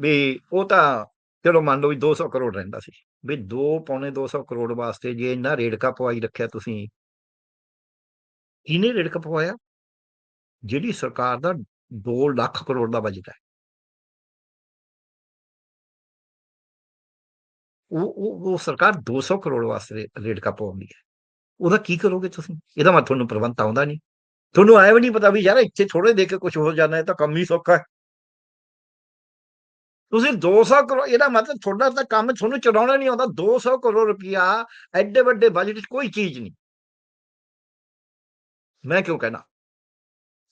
ਵੀ ਉਹ ਤਾਂ ਚਲੋ ਮੰਨ ਲਓ ਵੀ 200 ਕਰੋੜ ਰਹਿੰਦਾ ਸੀ, ਵੀ 2 ਪੌਣੇ 200 ਕਰੋੜ ਵਾਸਤੇ ਜੇ ਇੰਨਾ ਰੇੜਕਾ ਪਵਾਈ ਰੱਖਿਆ ਤੁਸੀਂ, ਕਿਹਨੇ ਰੇੜਕਾ ਪਵਾਇਆ? ਜਿਹੜੀ ਸਰਕਾਰ ਦਾ 2 ਲੱਖ ਕਰੋੜ ਦਾ ਬਜਟ ਹੈ। ਉਹ ਉਹ ਉਹ ਸਰਕਾਰ 200 ਕਰੋੜ ਵਾਸਤੇ ਰੇੜਕਾ ਪਾਉਂਦੀ ਹੈ ਉਹਦਾ ਕੀ ਕਰੋਗੇ ਤੁਸੀਂ? ਇਹਦਾ ਮਤ ਤੁਹਾਨੂੰ ਪ੍ਰਬੰਧ ਆਉਂਦਾ ਨਹੀਂ। ਤੁਹਾਨੂੰ ਐ ਵੀ ਨਹੀਂ ਪਤਾ ਵੀ ਯਾਰ ਇੱਥੇ ਥੋੜੇ ਦੇ ਕੇ ਕੁਝ ਹੋ ਜਾਣਾ ਹੈ ਤਾਂ ਕੰਮ ਹੀ ਸੌਖਾ ਹੈ। ਤੁਸੀਂ 200 ਕਰੋੜ ਇਹਦਾ ਮਤਲਬ ਤੁਹਾਡਾ ਤਾਂ ਕੰਮ ਤੁਹਾਨੂੰ ਚਲਾਉਣਾ ਨਹੀਂ ਆਉਂਦਾ। 200 ਕਰੋੜ ਰੁਪਇਆ ਐਡੇ ਵੱਡੇ ਬਜਟ 'ਚ ਕੋਈ ਚੀਜ਼ ਨਹੀਂ। ਮੈਂ ਕਿਉਂ ਕਹਿਣਾ?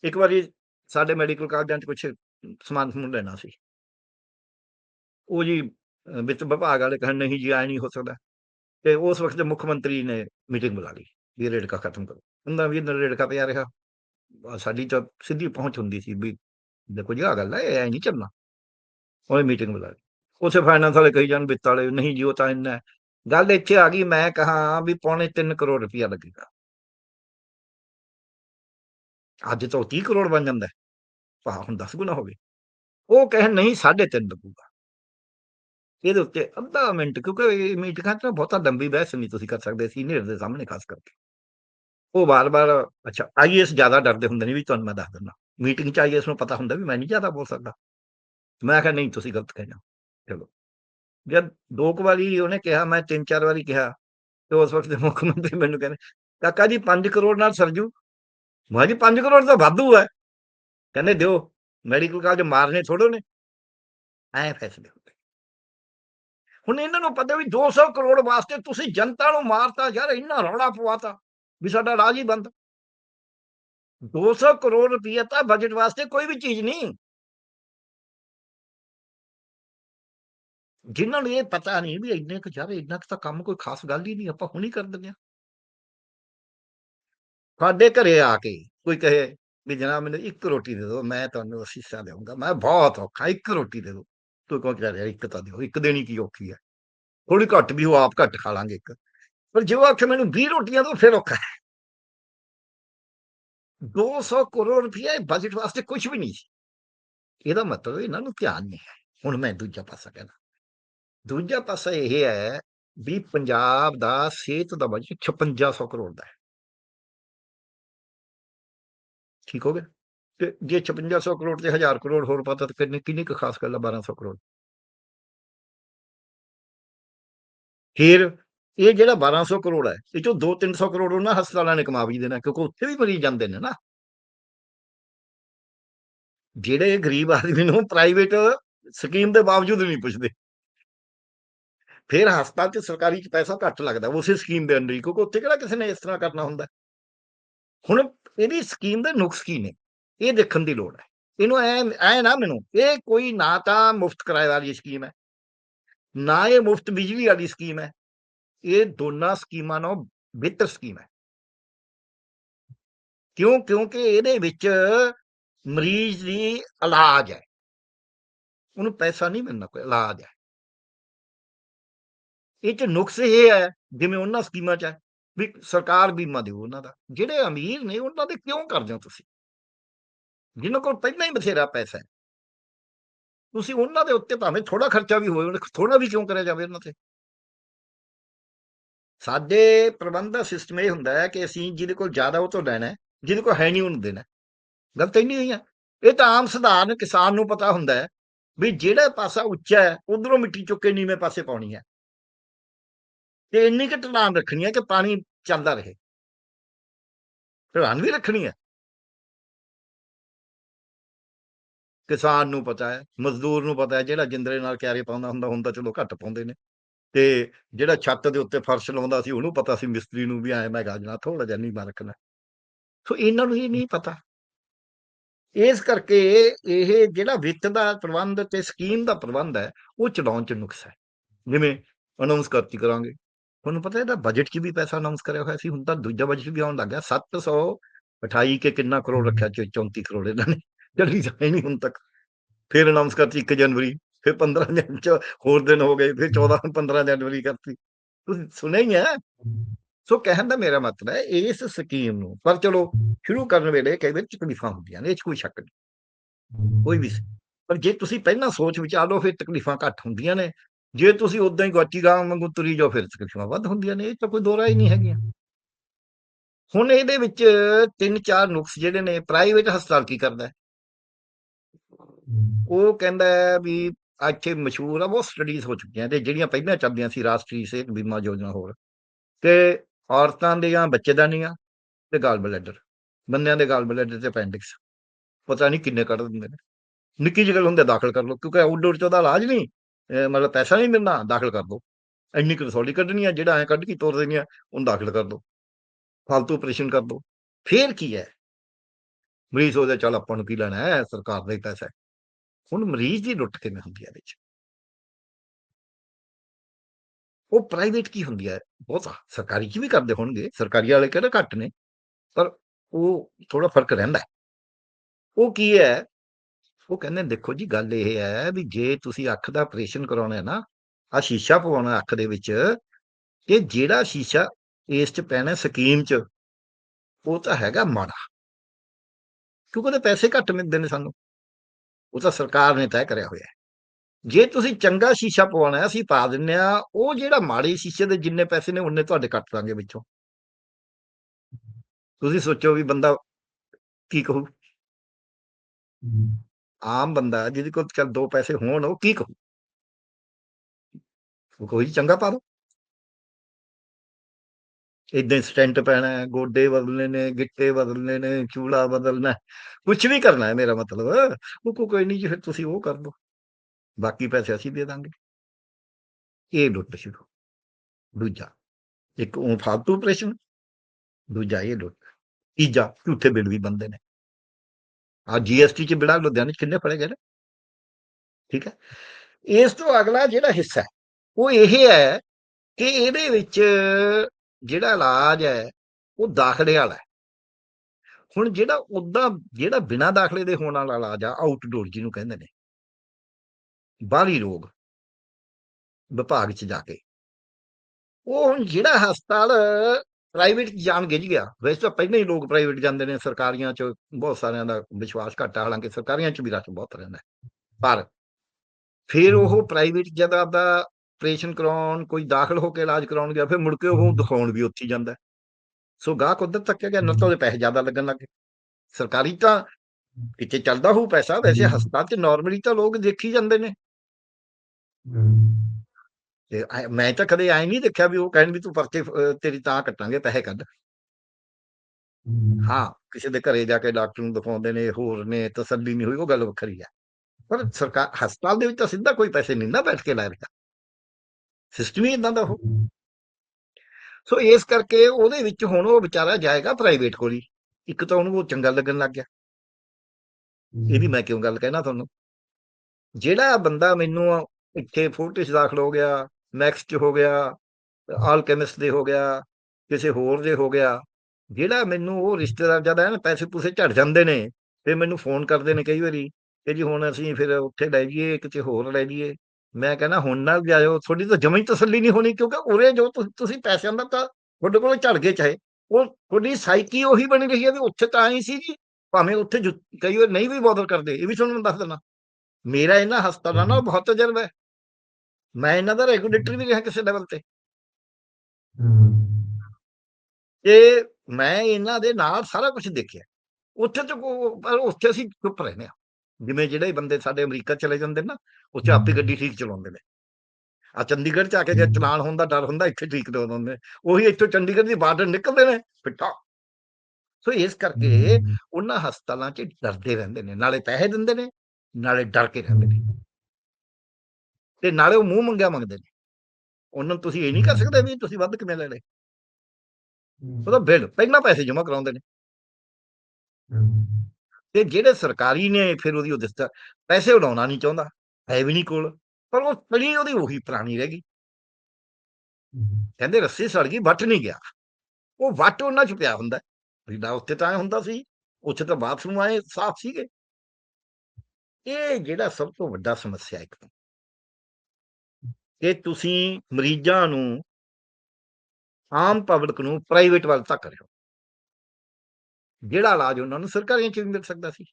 ਇੱਕ ਵਾਰੀ ਸਾਡੇ ਮੈਡੀਕਲ ਕਾਗਜ਼ਾਂ 'ਚ ਕੁਝ ਸਮਾਨ ਸਮੂਨ ਲੈਣਾ ਸੀ। ਉਹ ਜੀ ਵਿੱਤ ਵਿਭਾਗ ਵਾਲੇ ਕਹਿਣ ਨਹੀਂ ਜੀ ਐ ਨਹੀਂ ਹੋ ਸਕਦਾ। ਤੇ ਉਸ ਵਕਤ ਮੁੱਖ ਮੰਤਰੀ ਨੇ ਮੀਟਿੰਗ ਬੁਲਾ ਲਈ ਵੀ ਰੇੜਕਾ ਖਤਮ ਕਰੋ। ਕਹਿੰਦਾ ਵੀ ਇਹਨਾਂ ਰੇੜਕਾ ਪਿਆ ਰਿਹਾ। ਸਾਡੀ ਤਾਂ ਸਿੱਧੀ ਪਹੁੰਚ ਹੁੰਦੀ ਸੀ ਵੀ ਦੇਖੋ ਜੀ ਆ ਗੱਲ ਹੈ ਇਹ ਐ ਨਹੀਂ ਚੱਲਣਾ। ਉਹਨੇ ਮੀਟਿੰਗ ਬੁਲਾ ਲਈ। ਉਸੇ ਫਾਈਨਾਂਸ ਵਾਲੇ ਕਹੀ ਜਾਣ, ਵਿੱਤ ਵਾਲੇ, ਨਹੀਂ ਜੀ, ਉਹ ਤਾਂ ਇੰਨਾ ਗੱਲ ਇੱਥੇ ਆ ਗਈ, ਮੈਂ ਕਹਾ ਵੀ ਪੌਣੇ 3 ਕਰੋੜ ਰੁਪਇਆ ਲੱਗੇਗਾ। ਅੱਜ ਤਾਂ ਉਹ 30 ਕਰੋੜ ਬਣ ਜਾਂਦਾ ਭਾਅ ਹੁਣ 10 ਗੁਣਾ ਹੋਵੇ ਉਹ ਕਹੇ ਨਹੀਂ 3.5 ਲੱਗੂਗਾ। ਇਹਦੇ ਉੱਤੇ ਅੱਧਾ ਮਿੰਟ, ਕਿਉਂਕਿ ਮੀਟਿੰਗਾਂ 'ਚ ਨਾ ਬਹੁਤਾ ਲੰਬੀ ਬਹਿਸ ਨਹੀਂ ਤੁਸੀਂ ਕਰ ਸਕਦੇ ਸੀਨੀਅਰ ਦੇ ਸਾਹਮਣੇ ਖਾਸ ਕਰਕੇ। ਉਹ ਵਾਰ-ਵਾਰ, ਅੱਛਾ ਆਈਐਸ ਜ਼ਿਆਦਾ ਡਰਦੇ ਹੁੰਦੇ ਨੇ ਵੀ ਤੁਹਾਨੂੰ ਮੈਂ ਦੱਸ ਦਿੰਦਾ। ਮੀਟਿੰਗ 'ਚ ਆਈਐਸ ਨੂੰ ਪਤਾ ਹੁੰਦਾ ਵੀ ਮੈਂ ਨਹੀਂ ਜ਼ਿਆਦਾ ਬੋਲ ਸਕਦਾ। ਮੈਂ ਕਿਹਾ, ਨਹੀਂ, ਤੁਸੀਂ ਗਲਤ ਕਹਿ ਰਹੇ ਚਲੋ। ਜਦ ਦੋ ਕੁ ਵਾਰੀ ਉਹਨੇ ਕਿਹਾ, ਮੈਂ ਤਿੰਨ ਚਾਰ ਵਾਰੀ ਕਿਹਾ, ਤੇ ਉਸ ਵਕਤ ਦੇ ਮੁੱਖ ਮੰਤਰੀ ਮੈਨੂੰ ਕਹਿੰਦੇ, ਕਾਕਾ ਜੀ 5 ਕਰੋੜ ਨਾਲ ਸਰਜੂ ਮੈਂ ਜੀ 5 ਕਰੋੜ ਤਾਂ ਵਾਧੂ ਹੈ। ਕਹਿੰਦੇ ਦਿਓ ਮੈਡੀਕਲ ਕਾਲਜ ਮਾਰਨੇ ਥੋੜੋ ਨੇ। ਐ ਫੈਸਲੇ ਹੁੰਦੇ। ਹੁਣ ਇਹਨਾਂ ਨੂੰ ਪਤਾ ਵੀ 200 ਕਰੋੜ ਵਾਸਤੇ ਤੁਸੀਂ ਜਨਤਾ ਨੂੰ ਮਾਰਤਾ, ਯਾਰ ਇੰਨਾ ਰੌਲਾ ਪਵਾਤਾ ਵੀ ਸਾਡਾ ਰਾਜ ਹੀ ਬੰਦ। 200 ਕਰੋੜ ਰੁਪਏ ਤਾਂ ਬਜਟ ਵਾਸਤੇ ਕੋਈ ਵੀ ਚੀਜ਼ ਨਹੀਂ। ਜਿਨ੍ਹਾਂ ਨੂੰ ਇਹ ਪਤਾ ਨਹੀਂ ਵੀ ਇੰਨੇ ਕੁ ਯਾਰ ਇੰਨਾ ਕੁ ਤਾਂ ਕੰਮ ਕੋਈ ਖਾਸ ਗੱਲ ਹੀ ਨਹੀਂ, ਆਪਾਂ ਹੁਣੀ ਕਰ ਦਿੰਦੇ ਹਾਂ। ਸਾਡੇ ਘਰੇ ਆ ਕੇ ਕੋਈ ਕਹੇ ਵੀ ਜਨਾਬ ਮੈਨੂੰ ਇੱਕ ਰੋਟੀ ਦੇ ਦਿਓ, ਮੈਂ ਤੁਹਾਨੂੰ ਅਸੀਸਾਂ ਦੇਵਾਂਗਾ। ਮੈਂ ਬਹੁਤ ਔਖਾ, ਇੱਕ ਰੋਟੀ ਦੇ ਦਿਓ। ਤੂੰ ਕਹੋ ਕਿ ਯਾਰ ਇੱਕ ਤਾਂ ਦਿਓ, ਇੱਕ ਦੇਣੀ ਕੀ ਔਖੀ ਹੈ? ਥੋੜੀ ਘੱਟ ਵੀ ਹੋ, ਆਪ ਘੱਟ ਖਾ ਲਾਂਗੇ ਇੱਕ। ਪਰ ਜੇ ਉਹ ਆਖੇ ਮੈਨੂੰ 20 ਰੋਟੀਆਂ ਦੋ ਫਿਰ ਔਖਾ ਹੈ। 200 ਕਰੋੜ ਰੁਪਏ ਬਜਟ ਵਾਸਤੇ ਕੁਝ ਵੀ ਨਹੀਂ ਸੀ। ਇਹਦਾ ਮਤਲਬ ਇਹਨਾਂ ਨੂੰ ਧਿਆਨ ਨਹੀਂ ਹੈ। ਹੁਣ ਮੈਂ ਦੂਜਾ ਪਾਸਾ ਕਹਿੰਦਾ ਦੂਜਾ ਪਾਸਾ ਇਹ ਹੈ ਵੀ ਪੰਜਾਬ ਦਾ ਸਿਹਤ ਦਾ ਬਜਟ 5600 ਕਰੋੜ ਦਾ ਹੈ। ਠੀਕ ਹੋ ਗਿਆ ਤੇ ਜੇ 5600 ਕਰੋੜ ਤੇ 1000 ਕਰੋੜ ਹੋਰ ਪਤਾ ਤਾਂ ਕਿੰਨੀ ਕਿੰਨੀ ਕੁ ਖਾਸ ਗੱਲ ਆ 1200 ਕਰੋੜ? ਫਿਰ ਇਹ ਜਿਹੜਾ 1200 ਕਰੋੜ ਹੈ, ਇਹ ਚੋਂ 2-300 ਕਰੋੜ ਉਹਨਾਂ ਹਸਪਤਾਲਾਂ ਨੇ ਕਮਾ ਵੀ ਦੇਣਾ, ਕਿਉਂਕਿ ਉੱਥੇ ਵੀ ਮਰੀਜ਼ ਜਾਂਦੇ ਨੇ ਨਾ। ਜਿਹੜੇ ਗਰੀਬ ਆਦਮੀ ਨੂੰ ਪ੍ਰਾਈਵੇਟ ਸਕੀਮ ਦੇ ਬਾਵਜੂਦ ਨਹੀਂ ਪੁੱਛਦੇ। ਫਿਰ ਹਸਪਤਾਲ ਚ ਸਰਕਾਰੀ ਚ ਪੈਸਾ ਘੱਟ ਲੱਗਦਾ, ਉਸੇ ਸਕੀਮ ਦੇ ਅੰਦਰ ਹੀ, ਕਿਉਂਕਿ ਉੱਥੇ ਕਿਹੜਾ ਕਿਸੇ ਨੇ ਇਸ ਤਰ੍ਹਾਂ ਕਰਨਾ ਹੁੰਦਾ? ਹੁਣ ਇਹਦੀ ਸਕੀਮ ਦੇ ਨੁਕਸ ਕੀ ਨੇ? ਇਹ ਦੇਖਣ ਦੀ ਲੋੜ ਹੈ। ਇਹਨੂੰ ਐ ਐ ਨਾ ਮੈਨੂੰ, ਇਹ ਕੋਈ ਨਾ ਤਾਂ ਮੁਫਤ ਕਿਰਾਏ ਵਾਲੀ ਸਕੀਮ ਹੈ, ਨਾ ਇਹ ਮੁਫਤ ਬਿਜਲੀ ਵਾਲੀ ਸਕੀਮ ਹੈ। ਇਹ ਦੋਨਾਂ ਸਕੀਮਾਂ ਨਾਲੋਂ ਬਿਹਤਰ ਸਕੀਮ ਹੈ। ਕਿਉਂ? ਕਿਉਂਕਿ ਇਹਦੇ ਵਿੱਚ ਮਰੀਜ਼ ਦੀ ਇਲਾਜ ਹੈ। ਉਹਨੂੰ ਪੈਸਾ ਨਹੀਂ ਮਿਲਣਾ, ਕੋਈ ਇਲਾਜ ਹੈ। ਇਹ ਚ ਨੁਕਸ ਇਹ ਹੈ, ਜਿਵੇਂ ਉਹਨਾਂ ਸਕੀਮਾਂ ਚ ਹੈ। ਵੀ ਸਰਕਾਰ ਬੀਮਾ ਦਿਓ ਉਹਨਾਂ ਦਾ। ਜਿਹੜੇ ਅਮੀਰ ਨੇ ਉਹਨਾਂ ਦੇ ਕਿਉਂ ਕਰਦੇ ਹੋ ਤੁਸੀਂ? ਜਿਨ੍ਹਾਂ ਕੋਲ ਪਹਿਲਾਂ ਹੀ ਬਥੇਰਾ ਪੈਸਾ ਹੈ। ਤੁਸੀਂ ਉਹਨਾਂ ਦੇ ਉੱਤੇ ਭਾਵੇਂ ਥੋੜਾ ਖਰਚਾ ਵੀ ਹੋਵੇ ਥੋੜਾ ਵੀ ਕਿਉਂ ਕਰਿਆ ਜਾਵੇ ਉਹਨਾਂ ਤੇ? ਸਾਡੇ ਪ੍ਰਬੰਧ ਦਾ ਸਿਸਟਮ ਇਹ ਹੁੰਦਾ ਹੈ ਕਿ ਅਸੀਂ ਜਿਹਦੇ ਕੋਲ ਜ਼ਿਆਦਾ ਉਹ ਤੋਂ ਲੈਣਾ ਹੈ, ਜਿਹਦੇ ਕੋਲ ਹੈ ਨਹੀਂ ਉਹਨੂੰ ਦੇਣਾ ਗਲਤ ਗੱਲ ਨਹੀਂ ਹੋਈ ਹੈ ਇਹ ਤਾਂ ਆਮ ਸਧਾਰਨ ਕਿਸਾਨ ਨੂੰ ਪਤਾ ਹੁੰਦਾ ਹੈ ਵੀ ਜਿਹੜਾ ਪਾਸਾ ਉੱਚਾ ਹੈ, ਉਧਰੋਂ ਮਿੱਟੀ ਚੁੱਕ ਕੇ ਨੀਵੇਂ ਪਾਸੇ ਪਾਉਣੀ ਹੈ। ਤੇ ਇੰਨੀ ਕੁ ਢਲਾਨ ਰੱਖਣੀ ਹੈ ਕਿ ਪਾਣੀ ਚੱਲਦਾ ਰਹੇ। ਢਲਾਨ ਵੀ ਰੱਖਣੀ ਹੈ। ਕਿਸਾਨ ਨੂੰ ਪਤਾ ਹੈ, ਮਜ਼ਦੂਰ ਨੂੰ ਪਤਾ ਹੈ, ਜਿਹੜਾ ਜਿੰਦਰੇ ਨਾਲ ਕਿਆਰੇ ਪਾਉਂਦਾ ਹੁੰਦਾ ਹੁੰਦਾ ਚਲੋ ਘੱਟ ਪਾਉਂਦੇ ਨੇ। ਤੇ ਜਿਹੜਾ ਛੱਤ ਦੇ ਉੱਤੇ ਫਰਸ਼ ਲਾਉਂਦਾ ਸੀ, ਉਹਨੂੰ ਪਤਾ ਸੀ ਮਿਸਤਰੀ ਨੂੰ ਵੀ ਐ, ਮੈਂ ਗਾਜਣਾ ਥੋੜਾ ਜਿਹਾ ਨੀਵਾਂ ਰੱਖਣਾ। ਸੋ ਇਹਨਾਂ ਨੂੰ ਇਹ ਨਹੀਂ ਪਤਾ। ਇਸ ਕਰਕੇ ਇਹ ਜਿਹੜਾ ਵਿੱਤ ਦਾ ਪ੍ਰਬੰਧ ਤੇ ਸਕੀਮ ਦਾ ਪ੍ਰਬੰਧ ਹੈ, ਉਹ ਚਲਾਉਣ ਚ ਨੁਕਸ ਹੈ। ਜਿਵੇਂ ਅਨਾਉਂਸ ਕਰਤੀ ਕਰਾਂਗੇ। ਤੁਹਾਨੂੰ ਪਤਾ ਇਹਦਾ ਬਜਟ 'ਚ ਵੀ ਪੈਸਾ ਅਨਾਉਂਸ ਕਰਿਆ ਹੋਇਆ ਸੀ ਹੁਣ ਤਾਂ ਦੂਜਾ ਬਜਟ ਵੀ ਆਉਣ ਲੱਗ ਗਿਆ 700 28 ਕੇ ਕਿੰਨਾ ਕਰੋੜ ਰੱਖਿਆ ਚ 34 ਕਰੋੜ ਇਹਨਾਂ ਨੇ ਚੱਲੀ ਜਾਏ ਨਹੀਂ ਹੁਣ ਤੱਕ। ਫਿਰ ਅਨਾਉਂਸ ਕਰਤੀ 1 ਜਨਵਰੀ ਫਿਰ 15 ਜਨ ਚ ਹੋਰ ਦਿਨ ਹੋ ਗਏ ਫਿਰ 14 15 ਜਨਵਰੀ ਕਰਤੀ। ਤੁਸੀਂ ਸੁਣਿਆ ਹੀ ਹੈ? ਸੋ ਕਹਿਣ ਦਾ ਮੇਰਾ ਮਤਲਬ ਹੈ ਇਸ ਸਕੀਮ ਨੂੰ ਪਰ ਚਲੋ ਸ਼ੁਰੂ ਕਰਨ ਵੇਲੇ ਕਈ ਵਾਰ ਤਕਲੀਫਾਂ ਹੁੰਦੀਆਂ ਨੇ ਇਹ ਚ ਕੋਈ ਸ਼ੱਕ ਨਹੀਂ। ਕੋਈ ਵੀ ਪਰ ਜੇ ਤੁਸੀਂ ਪਹਿਲਾਂ ਸੋਚ ਵਿਚਾਰ ਲਓ ਫਿਰ ਤਕਲੀਫਾਂ ਘੱਟ ਹੁੰਦੀਆਂ ਨੇ। ਜੇ ਤੁਸੀਂ ਉਦਾਂ ਹੀ ਗਵਾਚੀ ਗਾਂ ਵਾਂਗੂ ਤੁਰੀ ਜਾਓ, ਫਿਰ ਤਕਲੀਫਾਂ ਵੱਧ ਹੁੰਦੀਆਂ ਨੇ, ਇਹ ਤਾਂ ਕੋਈ ਦੋਰਾ ਹੀ ਨਹੀਂ ਹੈਗੀਆਂ। ਹੁਣ ਇਹਦੇ ਵਿੱਚ ਤਿੰਨ ਚਾਰ ਨੁਕਸ ਜਿਹੜੇ ਨੇ ਪ੍ਰਾਈਵੇਟ ਹਸਪਤਾਲ ਕੀ ਕਰਦਾ ਉਹ ਕਹਿੰਦਾ ਹੈ ਵੀ ਇੱਥੇ ਮਸ਼ਹੂਰ ਆ, ਬਹੁਤ ਸਟੱਡੀਜ਼ ਹੋ ਚੁੱਕੀਆਂ ਤੇ ਜਿਹੜੀਆਂ ਪਹਿਲਾਂ ਚੱਲਦੀਆਂ ਸੀ, ਰਾਸ਼ਟਰੀ ਸਿਹਤ ਬੀਮਾ ਯੋਜਨਾ ਹੋਰ। ਤੇ ਔਰਤਾਂ ਦੀਆਂ ਬੱਚੇਦਾਨੀਆਂ ਤੇ ਗਾਲ ਬਲੈਡਰ ਬੰਦਿਆਂ ਦੇ ਗਾਲ ਬਲੈਡਰ ਤੇ ਅਪੈਂਡਿਕਸ ਪਤਾ ਨਹੀਂ ਕਿੰਨੇ ਕੱਢ ਦਿੰਦੇ ਨੇ। ਨਿੱਕੀ ਜਿਹੀ ਗੱਲ ਹੁੰਦੇ ਦਾਖਲ ਕਰ ਲਓ, ਕਿਉਂਕਿ ਆਊਟਡੋਰ ਚ ਉਹਦਾ ਇਲਾਜ ਨਹੀਂ। ਮਤਲਬ ਪੈਸਾ ਨਹੀਂ ਮਿਲਣਾ ਦਾਖਲ ਕਰ ਦੋ। ਇੰਨੀ ਕੁ ਰਸੌਲੀ ਕੱਢਣੀ ਆ, ਜਿਹੜਾ ਐ ਕੱਢ ਕੇ ਤੋਰ ਦੇਣੀ ਆ, ਉਹਨੂੰ ਦਾਖਲ ਕਰ ਦੋ। ਫालतू ਆਪਰੇਸ਼ਨ ਕਰ ਦੋ। ਫੇਰ ਕੀ ਹੈ ਮਰੀਜ਼ ਉਹਦੇ ਚੱਲ ਆਪਾਂ ਨੂੰ ਕੀ ਲੈਣਾ ਹੈ ਸਰਕਾਰ ਦਾ ਹੀ ਪੈਸਾ ਹੁਣ ਮਰੀਜ਼ ਦੀ ਲੁੱਟ ਕਿਵੇਂ ਹੁੰਦੀ ਹੈ ਇਹਦੇ ਚ? ਉਹ ਪ੍ਰਾਈਵੇਟ ਕੀ ਹੁੰਦੀ ਹੈ ਬਹੁਤ ਸਰਕਾਰੀ ਚ ਵੀ ਕਰਦੇ ਹੋਣਗੇ। ਸਰਕਾਰੀ ਵਾਲੇ ਕਿਹੜਾ ਘੱਟ ਨੇ। ਪਰ ਉਹ ਥੋੜਾ ਫ਼ਰਕ ਰਹਿੰਦਾ ਉਹ ਕੀ ਹੈ ਉਹ ਕਹਿੰਦੇ ਦੇਖੋ ਜੀ ਗੱਲ ਇਹ ਹੈ ਵੀ ਜੇ ਤੁਸੀਂ ਅੱਖ ਦਾ ਆਪਰੇਸ਼ਨ ਕਰਾਉਣਾ ਹੈ ਨਾ ਆ ਸ਼ੀਸ਼ਾ ਪਵਾਉਣਾ ਅੱਖ ਦੇ ਵਿੱਚ ਇਹ ਜਿਹੜਾ ਸ਼ੀਸ਼ਾ ਇਸ ਚ ਪੈਣਾ ਸਕੀਮ ਚ ਉਹ ਤਾਂ ਹੈਗਾ ਮਾੜਾ। ਕਿਉਂਕਿ ਉਹਦੇ ਪੈਸੇ ਘੱਟ ਮਿਲਦੇ ਨੇ ਸਾਨੂੰ। ਉਹ ਤਾਂ ਸਰਕਾਰ ਨੇ ਤੈਅ ਕਰਿਆ ਹੋਇਆ ਹੈ। ਜੇ ਤੁਸੀਂ ਚੰਗਾ ਸ਼ੀਸ਼ਾ ਪਵਾਉਣਾ ਹੈ, ਅਸੀਂ ਪਾ ਦਿੰਨੇ ਆ ਉਹ ਜਿਹੜਾ ਮਾੜੇ ਸ਼ੀਸ਼ੇ ਦੇ ਜਿੰਨੇ ਪੈਸੇ ਨੇ ਉਹਨੇ ਤੁਹਾਡੇ ਕੱਟ ਦਾਂਗੇ ਵਿੱਚੋਂ। ਤੁਸੀਂ ਸੋਚੋ ਵੀ ਬੰਦਾ ਕੀ ਕਹੂ? ਆਮ ਬੰਦਾ ਜਿਹਦੇ ਕੋਲ ਚੱਲ ਦੋ ਪੈਸੇ ਹੋਣ, ਉਹ ਕੀ ਕਹੂ? ਉਹ ਕੋਈ ਚੰਗਾ ਪਾ ਦੋ। ਇਦਾਂ ਸਟੈਂਟ ਪੈਣਾ ਹੈ ਗੋਡੇ ਬਦਲਨੇ ਨੇ, ਗਿੱਟੇ ਬਦਲਨੇ ਨੇ, ਚੂਲਾ ਬਦਲਣਾ ਕੁਝ ਵੀ ਕਰਨਾ ਹੈ ਮੇਰਾ ਮਤਲਬ। ਉਹ ਕੋਈ ਨਹੀਂ ਜੀ, ਫਿਰ ਤੁਸੀਂ ਉਹ ਕਰ ਦੋ ਬਾਕੀ ਪੈਸੇ ਅਸੀਂ ਦੇ ਦਾਂਗੇ। ਇਹ ਲੁੱਟ ਸ਼ੁਰੂ। ਦੂਜਾ, ਇੱਕ ਉਹ ਫਾਲਤੂ ਪ੍ਰਸ਼ਨ ਦੂਜਾ ਇਹ ਲੁੱਟ। ਤੀਜਾ, ਝੂਠੇ ਬਿੱਲ ਵੀ ਬੰਦੇ ਨੇ। ਆ ਜੀਐਸਟੀ ਚ ਬਿੜਾ ਲੁਧਿਆਣੇ ਚ ਕਿੰਨੇ ਫੜੇ ਗਏ ਨੇ? ਠੀਕ ਹੈ। ਇਸ ਤੋਂ ਅਗਲਾ ਜਿਹੜਾ ਹਿੱਸਾ ਹੈ, ਉਹ ਇਹ ਹੈ ਕਿ ਇਹਦੇ ਵਿੱਚ ਜਿਹੜਾ ਇਲਾਜ ਹੈ ਉਹ ਦਾਖਲੇ ਵਾਲਾ ਹੈ। ਹੁਣ ਜਿਹੜਾ ਉਦਾਂ ਜਿਹੜਾ ਬਿਨਾਂ ਦਾਖਲੇ ਦੇ ਹੋਣ ਵਾਲਾ ਇਲਾਜ ਆ ਆਊਟਡੋਰ ਜਿਹਨੂੰ ਕਹਿੰਦੇ ਨੇ ਬਾਹਰੀ ਰੋਗ ਵਿਭਾਗ ਚ ਜਾ ਕੇ ਉਹ ਹੁਣ ਜਿਹੜਾ ਹਸਪਤਾਲ ਪ੍ਰਾਈਵੇਟ ਜਾਣ ਗਿੱਜ ਗਿਆ। ਵੈਸੇ ਤਾਂ ਪਹਿਲਾਂ ਹੀ ਲੋਕ ਪ੍ਰਾਈਵੇਟ ਜਾਂਦੇ ਨੇ ਸਰਕਾਰੀਆਂ ਚ ਬਹੁਤ ਸਾਰਿਆਂ ਦਾ ਵਿਸ਼ਵਾਸ ਘੱਟ ਹਾਲਾਂਕਿ ਸਰਕਾਰੀਆਂ ਚ ਵੀ ਰਸ਼ ਬਹੁਤ ਰਹਿੰਦਾ ਹੈ। ਪਰ ਫਿਰ ਉਹ ਪ੍ਰਾਈਵੇਟ ਜਦ ਆਪਦਾ ਆਪਰੇਸ਼ਨ ਕਰਾਉਣ ਕੋਈ ਦਾਖਲ ਹੋ ਕੇ ਇਲਾਜ ਕਰਾਉਣ ਗਿਆ ਫਿਰ ਮੁੜ ਕੇ ਉਹ ਦਿਖਾਉਣ ਵੀ ਉੱਥੇ ਜਾਂਦਾ। ਸੋ ਗਾਹਕ ਉਧਰ ਤੱਕ ਗਿਆ ਨਾ ਤਾਂ ਉਹਦੇ ਪੈਸੇ ਜ਼ਿਆਦਾ ਲੱਗਣ ਲੱਗੇ ਸਰਕਾਰੀ ਤਾਂ ਕਿਤੇ ਚੱਲਦਾ ਹੋਊ ਪੈਸਾ ਵੈਸੇ ਹਸਪਤਾਲ ਚ ਨਾਰਮਲੀ ਤਾਂ ਲੋਕ ਦੇਖੀ ਜਾਂਦੇ ਨੇ। ਤੇ ਮੈਂ ਤਾਂ ਕਦੇ ਐ ਨਹੀਂ ਦੇਖਿਆ ਵੀ ਉਹ ਕਹਿਣ ਵੀ ਤੂੰ ਪਰਚੇ ਤੇਰੀ ਤਾਂ ਕੱਟਾਂਗੇ ਪੈਸੇ ਕੱਢ। ਹਾਂ। ਕਿਸੇ ਦੇ ਘਰੇ ਜਾ ਕੇ ਡਾਕਟਰ ਨੂੰ ਦਿਖਾਉਂਦੇ ਨੇ ਹੋਰ ਨੇ ਤਸੱਲੀ ਨਹੀਂ ਹੋਈ ਉਹ ਗੱਲ ਵੱਖਰੀ ਹੈ ਪਰ ਸਰਕਾਰ ਹਸਪਤਾਲ ਦੇ ਵਿੱਚ ਤਾਂ ਸਿੱਧਾ ਕੋਈ ਪੈਸੇ ਨਹੀਂ ਨਾ ਬੈਠ ਕੇ ਲੈ ਰਿਹਾ। ਸਿਸਟਮ ਹੀ ਇਦਾਂ ਦਾ ਉਹ ਸੋ ਇਸ ਕਰਕੇ ਉਹਦੇ ਵਿੱਚ ਹੁਣ ਉਹ ਵਿਚਾਰਾ ਜਾਏਗਾ ਪ੍ਰਾਈਵੇਟ ਕੋਲ ਹੀ। ਇੱਕ ਤਾਂ ਉਹਨੂੰ ਉਹ ਚੰਗਾ ਲੱਗਣ ਲੱਗ ਗਿਆ। ਇਹ ਵੀ ਮੈਂ ਕਿਉਂ ਗੱਲ ਕਹਿਣਾ ਤੁਹਾਨੂੰ? ਜਿਹੜਾ ਬੰਦਾ ਮੈਨੂੰ ਇੱਥੇ ਫੋਰਟਿਸ ਦਾਖਲ ਹੋ ਗਿਆ ਮੈਕਸ ਚ ਹੋ ਗਿਆ ਆਲਕੈਮਿਸਟ ਦੇ ਹੋ ਗਿਆ, ਕਿਸੇ ਹੋਰ ਦੇ ਹੋ ਗਿਆ, ਜਿਹੜਾ ਮੈਨੂੰ ਉਹ ਰਿਸ਼ਤੇਦਾਰ ਜਦ ਐਨ ਪੈਸੇ ਪੂਸੇ ਝੜ ਜਾਂਦੇ ਨੇ ਤੇ ਮੈਨੂੰ ਫੋਨ ਕਰਦੇ ਨੇ ਕਈ ਵਾਰੀ, ਕਿ ਜੀ ਹੁਣ ਅਸੀਂ ਫਿਰ ਉੱਥੇ ਲੈ ਜਾਈਏ, ਕਿਤੇ ਹੋਰ ਲੈ ਜਾਈਏ। ਮੈਂ ਕਹਿੰਦਾ, ਹੁਣ ਨਾ ਜਾਇਓ, ਤੁਹਾਡੀ ਤਾਂ ਜਮਾਂ ਹੀ ਤਸੱਲੀ ਨਹੀਂ ਹੋਣੀ, ਕਿਉਂਕਿ ਉਰੇ ਜੋ ਤੁ- ਤੁਸੀਂ ਪੈਸੇ ਦਾ ਤਾਂ ਤੁਹਾਡੇ ਕੋਲ ਝੜ ਗਏ ਚਾਹੇ। ਉਹ ਤੁਹਾਡੀ ਸਾਈਕੀ ਉਹੀ ਬਣੀ ਰਹੀ ਹੈ ਵੀ ਉੱਥੇ ਤਾਂ ਆਈ ਸੀ ਜੀ, ਭਾਵੇਂ ਉੱਥੇ ਜੁ- ਕਈ ਵਾਰ ਨਹੀਂ ਵੀ ਬੋਦਰ ਕਰਦੇ, ਇਹ ਵੀ ਤੁਹਾਨੂੰ ਦੱਸ ਦੇਣਾ ਮੇਰਾ ਇਹਨਾਂ ਹਸਪਤਾਲਾਂ ਨਾਲ ਬਹੁਤ ਤਜਰਬਾ ਹੈ। ਮੈਂ ਇਹਨਾਂ ਦਾ ਰੈਗੂਲੇਟਰ ਵੀ ਰਿਹਾ ਕਿਸੇ ਲੈਵਲ ਤੇ। ਤੇ ਮੈਂ ਇਹਨਾਂ ਦੇ ਨਾਲ ਸਾਰਾ ਕੁਝ ਦੇਖਿਆ। ਉੱਥੇ ਤੇ ਪਰ ਉੱਥੇ ਅਸੀਂ ਚੁੱਪ ਰਹਿੰਦੇ ਆ ਜਿਵੇਂ ਜਿਹੜੇ ਬੰਦੇ ਸਾਡੇ ਅਮਰੀਕਾ ਚਲੇ ਜਾਂਦੇ ਨੇ ਨਾ ਉੱਥੇ ਆਪੇ ਗੱਡੀ ਠੀਕ ਚਲਾਉਂਦੇ ਨੇ। ਆ ਚੰਡੀਗੜ੍ਹ ਚ ਆ ਕੇ ਜੇ ਚਲਾਨ ਹੋਣ ਦਾ ਡਰ ਹੁੰਦਾ ਇੱਥੇ ਠੀਕ ਚਲਾਉਂਦੇ ਨੇ। ਉਹੀ ਇੱਥੋਂ ਚੰਡੀਗੜ੍ਹ ਦੀ ਬਾਰਡਰ ਨਿਕਲਦੇ ਨੇ ਪਿੱਟਾ ਸੋ ਇਸ ਕਰਕੇ ਉਹਨਾਂ ਹਸਪਤਾਲਾਂ 'ਚ ਡਰਦੇ ਰਹਿੰਦੇ ਨੇ। ਨਾਲੇ ਪੈਸੇ ਦਿੰਦੇ ਨੇ ਨਾਲੇ ਡਰ ਕੇ ਰਹਿੰਦੇ ਨੇ। ਤੇ ਨਾਲੇ ਉਹ ਮੂੰਹ ਮੰਗਿਆ ਮੰਗਦੇ ਨੇ। ਉਹਨਾਂ ਨੂੰ ਤੁਸੀਂ ਇਹ ਨਹੀਂ ਕਰ ਸਕਦੇ ਵੀ ਤੁਸੀਂ ਵੱਧ ਕਿਵੇਂ ਲੈ ਲਏ ਉਹਦਾ ਬਿੱਲ ਪਹਿਲਾਂ ਪੈਸੇ ਜਮ੍ਹਾਂ ਕਰਾਉਂਦੇ ਨੇ। ਤੇ ਜਿਹੜੇ ਸਰਕਾਰੀ ਨੇ ਫਿਰ ਉਹਦੀ ਉਹ ਦਿੱਤਾ ਪੈਸੇ ਉਡਾਉਣਾ ਨਹੀਂ ਚਾਹੁੰਦਾ ਹੈ ਵੀ ਨਹੀਂ ਕੋਲ ਪਰ ਉਹ ਪਲੀ ਉਹਦੀ ਉਹੀ ਪੁਰਾਣੀ ਰਹਿ ਗਈ। ਕਹਿੰਦੇ ਰੱਸੀ ਸੜ ਗਈ ਵੱਟ ਨਹੀਂ ਗਿਆ। ਉਹ ਵੱਟ ਉਹਨਾਂ ਚ ਪਿਆ ਹੁੰਦਾ। ਬਠਿੰਡਾ ਉੱਥੇ ਤਾਂ ਹੁੰਦਾ ਸੀ ਉੱਥੇ ਤਾਂ ਬਾਥਰੂਮ ਆਏ ਸਾਫ਼ ਸੀਗੇ। ਇਹ ਜਿਹੜਾ ਸਭ ਤੋਂ ਵੱਡਾ ਸਮੱਸਿਆ ਇੱਕ ਕਿ ਤੁਸੀਂ ਮਰੀਜ਼ਾਂ ਨੂੰ ਆਮ ਪਬਲਿਕ ਨੂੰ ਪ੍ਰਾਈਵੇਟ ਵੱਲ ਧੱਕ ਰਹੇ ਹੋ। ਜਿਹੜਾ ਇਲਾਜ ਉਹਨਾਂ ਨੂੰ ਸਰਕਾਰੀਆਂ ਚ ਵੀ ਮਿਲ ਸਕਦਾ ਸੀ।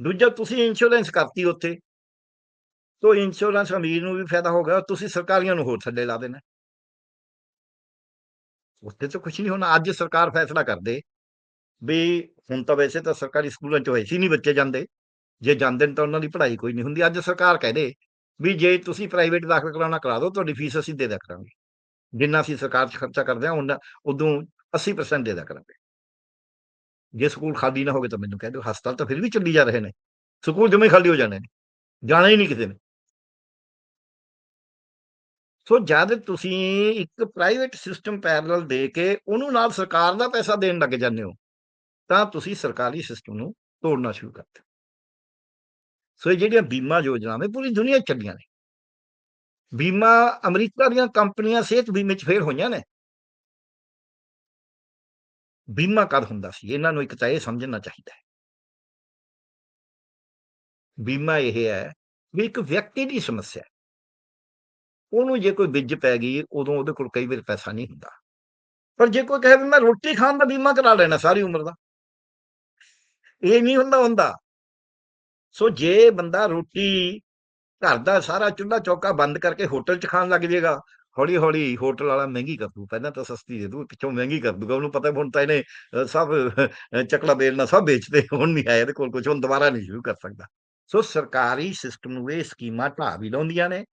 ਦੂਜਾ, ਤੁਸੀਂ ਇੰਸ਼ੋਰੈਂਸ ਕਰਤੀ ਉੱਥੇ, ਤੋ ਇੰਸ਼ੋਰੈਂਸ ਅਮੀਰ ਨੂੰ ਵੀ ਫਾਇਦਾ ਹੋ ਗਿਆ, ਤੁਸੀਂ ਸਰਕਾਰੀਆਂ ਨੂੰ ਹੋਰ ਥੱਲੇ ਲਾ ਦੇਣਾ। ਉੱਥੇ ਤਾਂ ਕੁਝ ਨਹੀਂ ਹੋਣਾ, ਅੱਜ ਸਰਕਾਰ ਫੈਸਲਾ ਕਰਦੇ ਵੀ ਹੁਣ ਤਾਂ ਵੈਸੇ ਤਾਂ ਸਰਕਾਰੀ ਸਕੂਲਾਂ ਚ ਹੋਏ ਸੀ ਨਹੀਂ ਬੱਚੇ ਜਾਂਦੇ। ਜੇ ਜਾਂਦੇ ਨੇ ਤਾਂ ਉਹਨਾਂ ਦੀ ਪੜ੍ਹਾਈ ਕੋਈ ਨਹੀਂ ਹੁੰਦੀ, ਅੱਜ ਸਰਕਾਰ ਕਹਦੇ ਵੀ ਜੇ ਤੁਸੀਂ ਪ੍ਰਾਈਵੇਟ ਦਾਖਲ ਕਰਾਉਣਾ ਕਰਾ ਦਿਓ, ਤੁਹਾਡੀ ਫੀਸ ਅਸੀਂ ਦੇ ਦਿਆ ਕਰਾਂਗੇ। ਜਿੰਨਾ ਅਸੀਂ ਸਰਕਾਰ 'ਚ ਖਰਚਾ ਕਰਦੇ ਹਾਂ ਉਹਨਾਂ ਉਦੋਂ 80% ਦੇ ਦਿਆ ਕਰਾਂਗੇ। ਜੇ ਸਕੂਲ ਖਾਲੀ ਨਾ ਹੋਵੇ ਤਾਂ ਮੈਨੂੰ ਕਹਿ ਦਿਓ, ਹਸਪਤਾਲ ਤਾਂ ਫਿਰ ਵੀ ਚੱਲੀ ਜਾ ਰਹੇ ਨੇ। ਸਕੂਲ ਜਮੇ ਖਾਲੀ ਹੋ ਜਾਣੇ ਨੇ, ਜਾਣਾ ਹੀ ਨਹੀਂ ਕਿਸੇ ਨੇ। ਸੋ ਜਦ ਤੁਸੀਂ ਇੱਕ ਪ੍ਰਾਈਵੇਟ ਸਿਸਟਮ ਪੈਰਲਲ ਦੇ ਕੇ ਉਹਨੂੰ ਨਾਲ ਸਰਕਾਰ ਦਾ ਪੈਸਾ ਦੇਣ ਲੱਗ ਜਾਂਦੇ ਹੋ, ਤਾਂ ਤੁਸੀਂ ਸਰਕਾਰੀ ਸਿਸਟਮ ਨੂੰ ਤੋੜਨਾ ਸ਼ੁਰੂ ਕਰਦੇ ਹੋ ਸੋ ਇਹ ਜਿਹੜੀਆਂ ਬੀਮਾ ਯੋਜਨਾਵਾਂ ਪੂਰੀ ਦੁਨੀਆ ਚੱਲੀਆਂ ਨੇ। ਬੀਮਾ ਅਮਰੀਕਾ ਦੀਆਂ ਕੰਪਨੀਆਂ ਸਿਹਤ ਬੀਮੇ 'ਚ ਫੇਲ ਹੋਈਆਂ ਨੇ। ਬੀਮਾ ਕਦ ਹੁੰਦਾ ਸੀ? ਇਹਨਾਂ ਨੂੰ ਇੱਕ ਤਾਂ ਇਹ ਸਮਝਣਾ ਚਾਹੀਦਾ ਹੈ। ਬੀਮਾ ਇਹ ਹੈ ਵੀ ਇੱਕ ਵਿਅਕਤੀ ਦੀ ਸਮੱਸਿਆ ਉਹਨੂੰ ਜੇ ਕੋਈ ਬਿੱਜ ਪੈ ਗਈ, ਉਦੋਂ ਉਹਦੇ ਕੋਲ ਕਈ ਵਾਰ ਪੈਸਾ ਨਹੀਂ ਹੁੰਦਾ। ਪਰ ਜੇ ਕੋਈ ਕਹੇ ਵੀ ਮੈਂ ਰੋਟੀ ਖਾਣ ਦਾ ਬੀਮਾ ਕਰਾ ਲੈਣਾ ਸਾਰੀ ਉਮਰ ਦਾ, ਇਹ ਨਹੀਂ ਹੁੰਦਾ ਹੁੰਦਾ। ਸੋ ਜੇ ਬੰਦਾ ਰੋਟੀ ਘਰ ਦਾ ਸਾਰਾ ਚੁੱਲ੍ਹਾ ਚੌਕਾ ਬੰਦ ਕਰਕੇ ਹੋਟਲ 'ਚ ਖਾਣ ਲੱਗ ਜਾਏਗਾ ਹੌਲੀ ਹੌਲੀ ਹੋਟਲ ਵਾਲਾ ਮਹਿੰਗੀ ਕਰ ਦੂ ਪਹਿਲਾਂ ਤਾਂ ਸਸਤੀ ਦੇ ਦੂ ਪਿੱਛੋਂ ਮਹਿੰਗੀ ਕਰ ਦੂਗਾ ਉਹਨੂੰ ਪਤਾ ਹੁਣ ਤਾਂ ਇਹਨੇ ਸਭ ਅ, ਚੱਕਲਾ ਬੇਲਣਾ ਸਭ ਵੇਚਦੇ ਹੁਣ ਨਹੀਂ ਆਇਆ ਇਹਦੇ ਕੋਲ ਕੁਝ ਹੁਣ ਦੁਬਾਰਾ ਨਹੀਂ ਸ਼ੁਰੂ ਕਰ ਸਕਦਾ। ਸੋ ਸਰਕਾਰੀ ਸਿਸਟਮ ਨੂੰ ਇਹ ਸਕੀਮਾਂ ਢਾਹ ਵੀ ਲਾਉਂਦੀਆਂ ਨੇ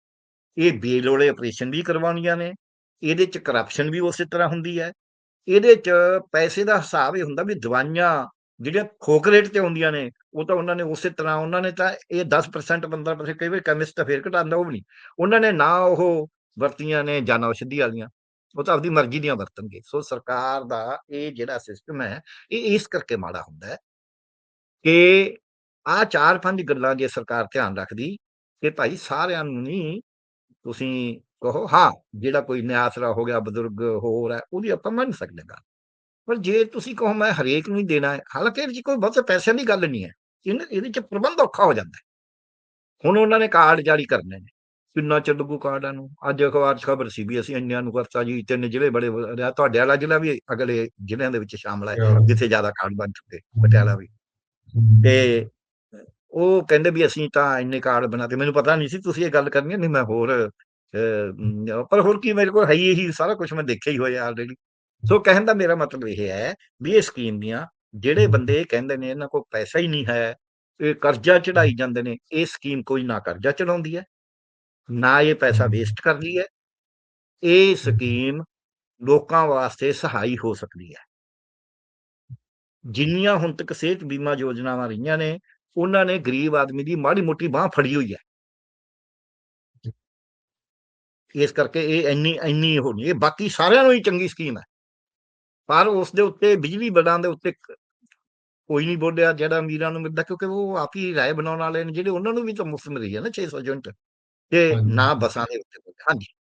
ਇਹ ਬੇਲੋੜੇ ਆਪਰੇਸ਼ਨ ਵੀ ਕਰਵਾਉਂਦੀਆਂ ਨੇ ਇਹਦੇ 'ਚ ਕਰਪਸ਼ਨ ਵੀ ਉਸੇ ਤਰ੍ਹਾਂ ਹੁੰਦੀ ਹੈ ਇਹਦੇ 'ਚ ਪੈਸੇ ਦਾ ਹਿਸਾਬ ਇਹ ਹੁੰਦਾ ਵੀ ਦਵਾਈਆਂ ਜਿਹੜੀਆਂ ਥੋਕ ਰੇਟ ਤੇ ਆਉਂਦੀਆਂ ਨੇ, ਉਹ ਤਾਂ ਉਹਨਾਂ ਨੇ ਉਸੇ ਤਰ੍ਹਾਂ, ਉਹਨਾਂ ਨੇ ਤਾਂ ਇਹ 10% 15% ਕਈ ਵਾਰ ਕੈਮਿਸਟ ਤਾਂ ਫੇਰ ਘਟਾਉਂਦਾ, ਉਹ ਵੀ ਨਹੀਂ। ਉਹਨਾਂ ਨੇ ਨਾ ਉਹ ਵਰਤੀਆਂ ਨੇ ਜਨ ਔਸ਼ਧੀ ਵਾਲੀਆਂ, ਉਹ ਤਾਂ ਆਪਦੀ ਮਰਜ਼ੀ ਦੀਆਂ ਵਰਤਣਗੇ। ਸੋ ਸਰਕਾਰ ਦਾ ਇਹ ਜਿਹੜਾ ਸਿਸਟਮ ਹੈ, ਇਹ ਇਸ ਕਰਕੇ ਮਾੜਾ ਹੁੰਦਾ ਹੈ ਕਿ ਆ ਚਾਰ ਪੰਜ ਗੱਲਾਂ ਜੇ ਸਰਕਾਰ ਧਿਆਨ ਰੱਖਦੀ ਕਿ ਭਾਈ ਸਾਰਿਆਂ ਨੂੰ ਨਹੀਂ ਤੁਸੀਂ ਕਹੋ, ਹਾਂ, ਜਿਹੜਾ ਕੋਈ ਨਿਆਸਰਾ ਹੋ ਗਿਆ, ਬਜ਼ੁਰਗ ਹੋਰ ਹੈ, ਉਹਦੀ ਆਪਾਂ ਮੰਨ ਸਕਦੇ ਹਾਂ ਪਰ ਜੇ ਤੁਸੀਂ ਕਹੋ ਮੈਂ ਹਰੇਕ ਨੂੰ ਹੀ ਦੇਣਾ ਹੈ ਹਾਲਾਂਕਿ ਇਹ 'ਚ ਕੋਈ ਬਹੁਤ ਪੈਸਿਆਂ ਦੀ ਗੱਲ ਨਹੀਂ ਹੈ ਇਹਦੇ ਚ ਪ੍ਰਬੰਧ ਔਖਾ ਹੋ ਜਾਂਦਾ ਹੈ। ਹੁਣ ਉਹਨਾਂ ਨੇ ਕਾਰਡ ਜਾਰੀ ਕਰਨੇ ਨੇ ਕਿੰਨਾ ਚੱਲੂ ਕਾਰਡਾਂ ਨੂੰ? ਅੱਜ ਅਖਬਾਰ 'ਚ ਖਬਰ ਸੀ ਵੀ ਅਸੀਂ ਇੰਨਿਆਂ ਨੂੰ ਕਰਤਾ ਜੀ ਤਿੰਨ ਜ਼ਿਲ੍ਹੇ ਬੜੇ। ਤੁਹਾਡੇ ਵਾਲਾ ਜ਼ਿਲ੍ਹਾ ਵੀ ਅਗਲੇ ਜ਼ਿਲ੍ਹਿਆਂ ਦੇ ਵਿੱਚ ਸ਼ਾਮਲ ਹੈ ਜਿੱਥੇ ਜ਼ਿਆਦਾ ਕਾਰਡ ਬਣ ਚੁੱਕੇ ਪਟਿਆਲਾ ਵੀ। ਤੇ ਉਹ ਕਹਿੰਦੇ ਵੀ ਅਸੀਂ ਤਾਂ ਇੰਨੇ ਕਾਰਡ ਬਣਾਤੇ ਮੈਨੂੰ ਪਤਾ ਨਹੀਂ ਸੀ ਤੁਸੀਂ ਇਹ ਗੱਲ ਕਰਨੀ ਹੈ, ਨਹੀਂ ਮੈਂ ਹੋਰ ਪਰ ਹੋਰ ਕੀ ਮੇਰੇ ਕੋਲ ਹੈ ਹੀ ਸਾਰਾ ਕੁਝ ਮੈਂ ਦੇਖਿਆ ਹੀ ਹੋਇਆ ਆਲਰੇਡੀ ਸੋ ਕਹਿਣ ਦਾ ਮੇਰਾ ਮਤਲਬ ਇਹ ਹੈ ਵੀ ਇਹ ਸਕੀਮ ਦੀਆਂ ਜਿਹੜੇ ਬੰਦੇ ਕਹਿੰਦੇ ਨੇ ਇਹਨਾਂ ਕੋਲ ਪੈਸਾ ਹੀ ਨਹੀਂ ਹੈ ਇਹ ਕਰਜ਼ਾ ਚੜਾਈ ਜਾਂਦੇ ਨੇ ਇਹ ਸਕੀਮ ਕੋਈ ਨਾ ਕਰਜ਼ਾ ਚੜਾਉਂਦੀ ਹੈ ਨਾ ਇਹ ਪੈਸਾ ਵੇਸਟ ਕਰਦੀ ਹੈ ਇਹ ਸਕੀਮ ਲੋਕਾਂ ਵਾਸਤੇ ਸਹਾਈ ਹੋ ਸਕਦੀ ਹੈ। ਜਿੰਨੀਆਂ ਹੁਣ ਤੱਕ ਸਿਹਤ ਬੀਮਾ ਯੋਜਨਾਵਾਂ ਰਹੀਆਂ ਨੇ ਉਹਨਾਂ ਨੇ ਗਰੀਬ ਆਦਮੀ ਦੀ ਮਾੜੀ ਮੋਟੀ ਬਾਹ ਫੜੀ ਹੋਈ ਹੈ। ਇਸ ਕਰਕੇ ਇਹ ਇੰਨੀ ਇੰਨੀ ਹੋਣੀ ਇਹ ਬਾਕੀ ਸਾਰਿਆਂ ਨੂੰ ਹੀ ਚੰਗੀ ਸਕੀਮ ਹੈ। ਪਰ ਉਸ ਦੇ ਉੱਤੇ ਬਿਜਲੀ ਬਲਾਂ ਦੇ ਉੱਤੇ ਕੋਈ ਨਹੀਂ ਬੋਲਿਆ ਜਿਹੜਾ ਅਮੀਰਾਂ ਨੂੰ ਮਿਲਦਾ ਕਿਉਂਕਿ ਉਹ ਆਪ ਹੀ ਰਾਏ ਬਣਾਉਣ ਵਾਲੇ ਨੇ ਜਿਹੜੇ ਉਹਨਾਂ ਨੂੰ ਵੀ ਤਾਂ ਮੁਫਤ ਮਿਲ ਹੈ ਨਾ 600 ਯੂਨਿਟ। ਤੇ। ਨਾ ਬੱਸਾਂ ਦੇ ਉੱਤੇ ਹਾਂਜੀ।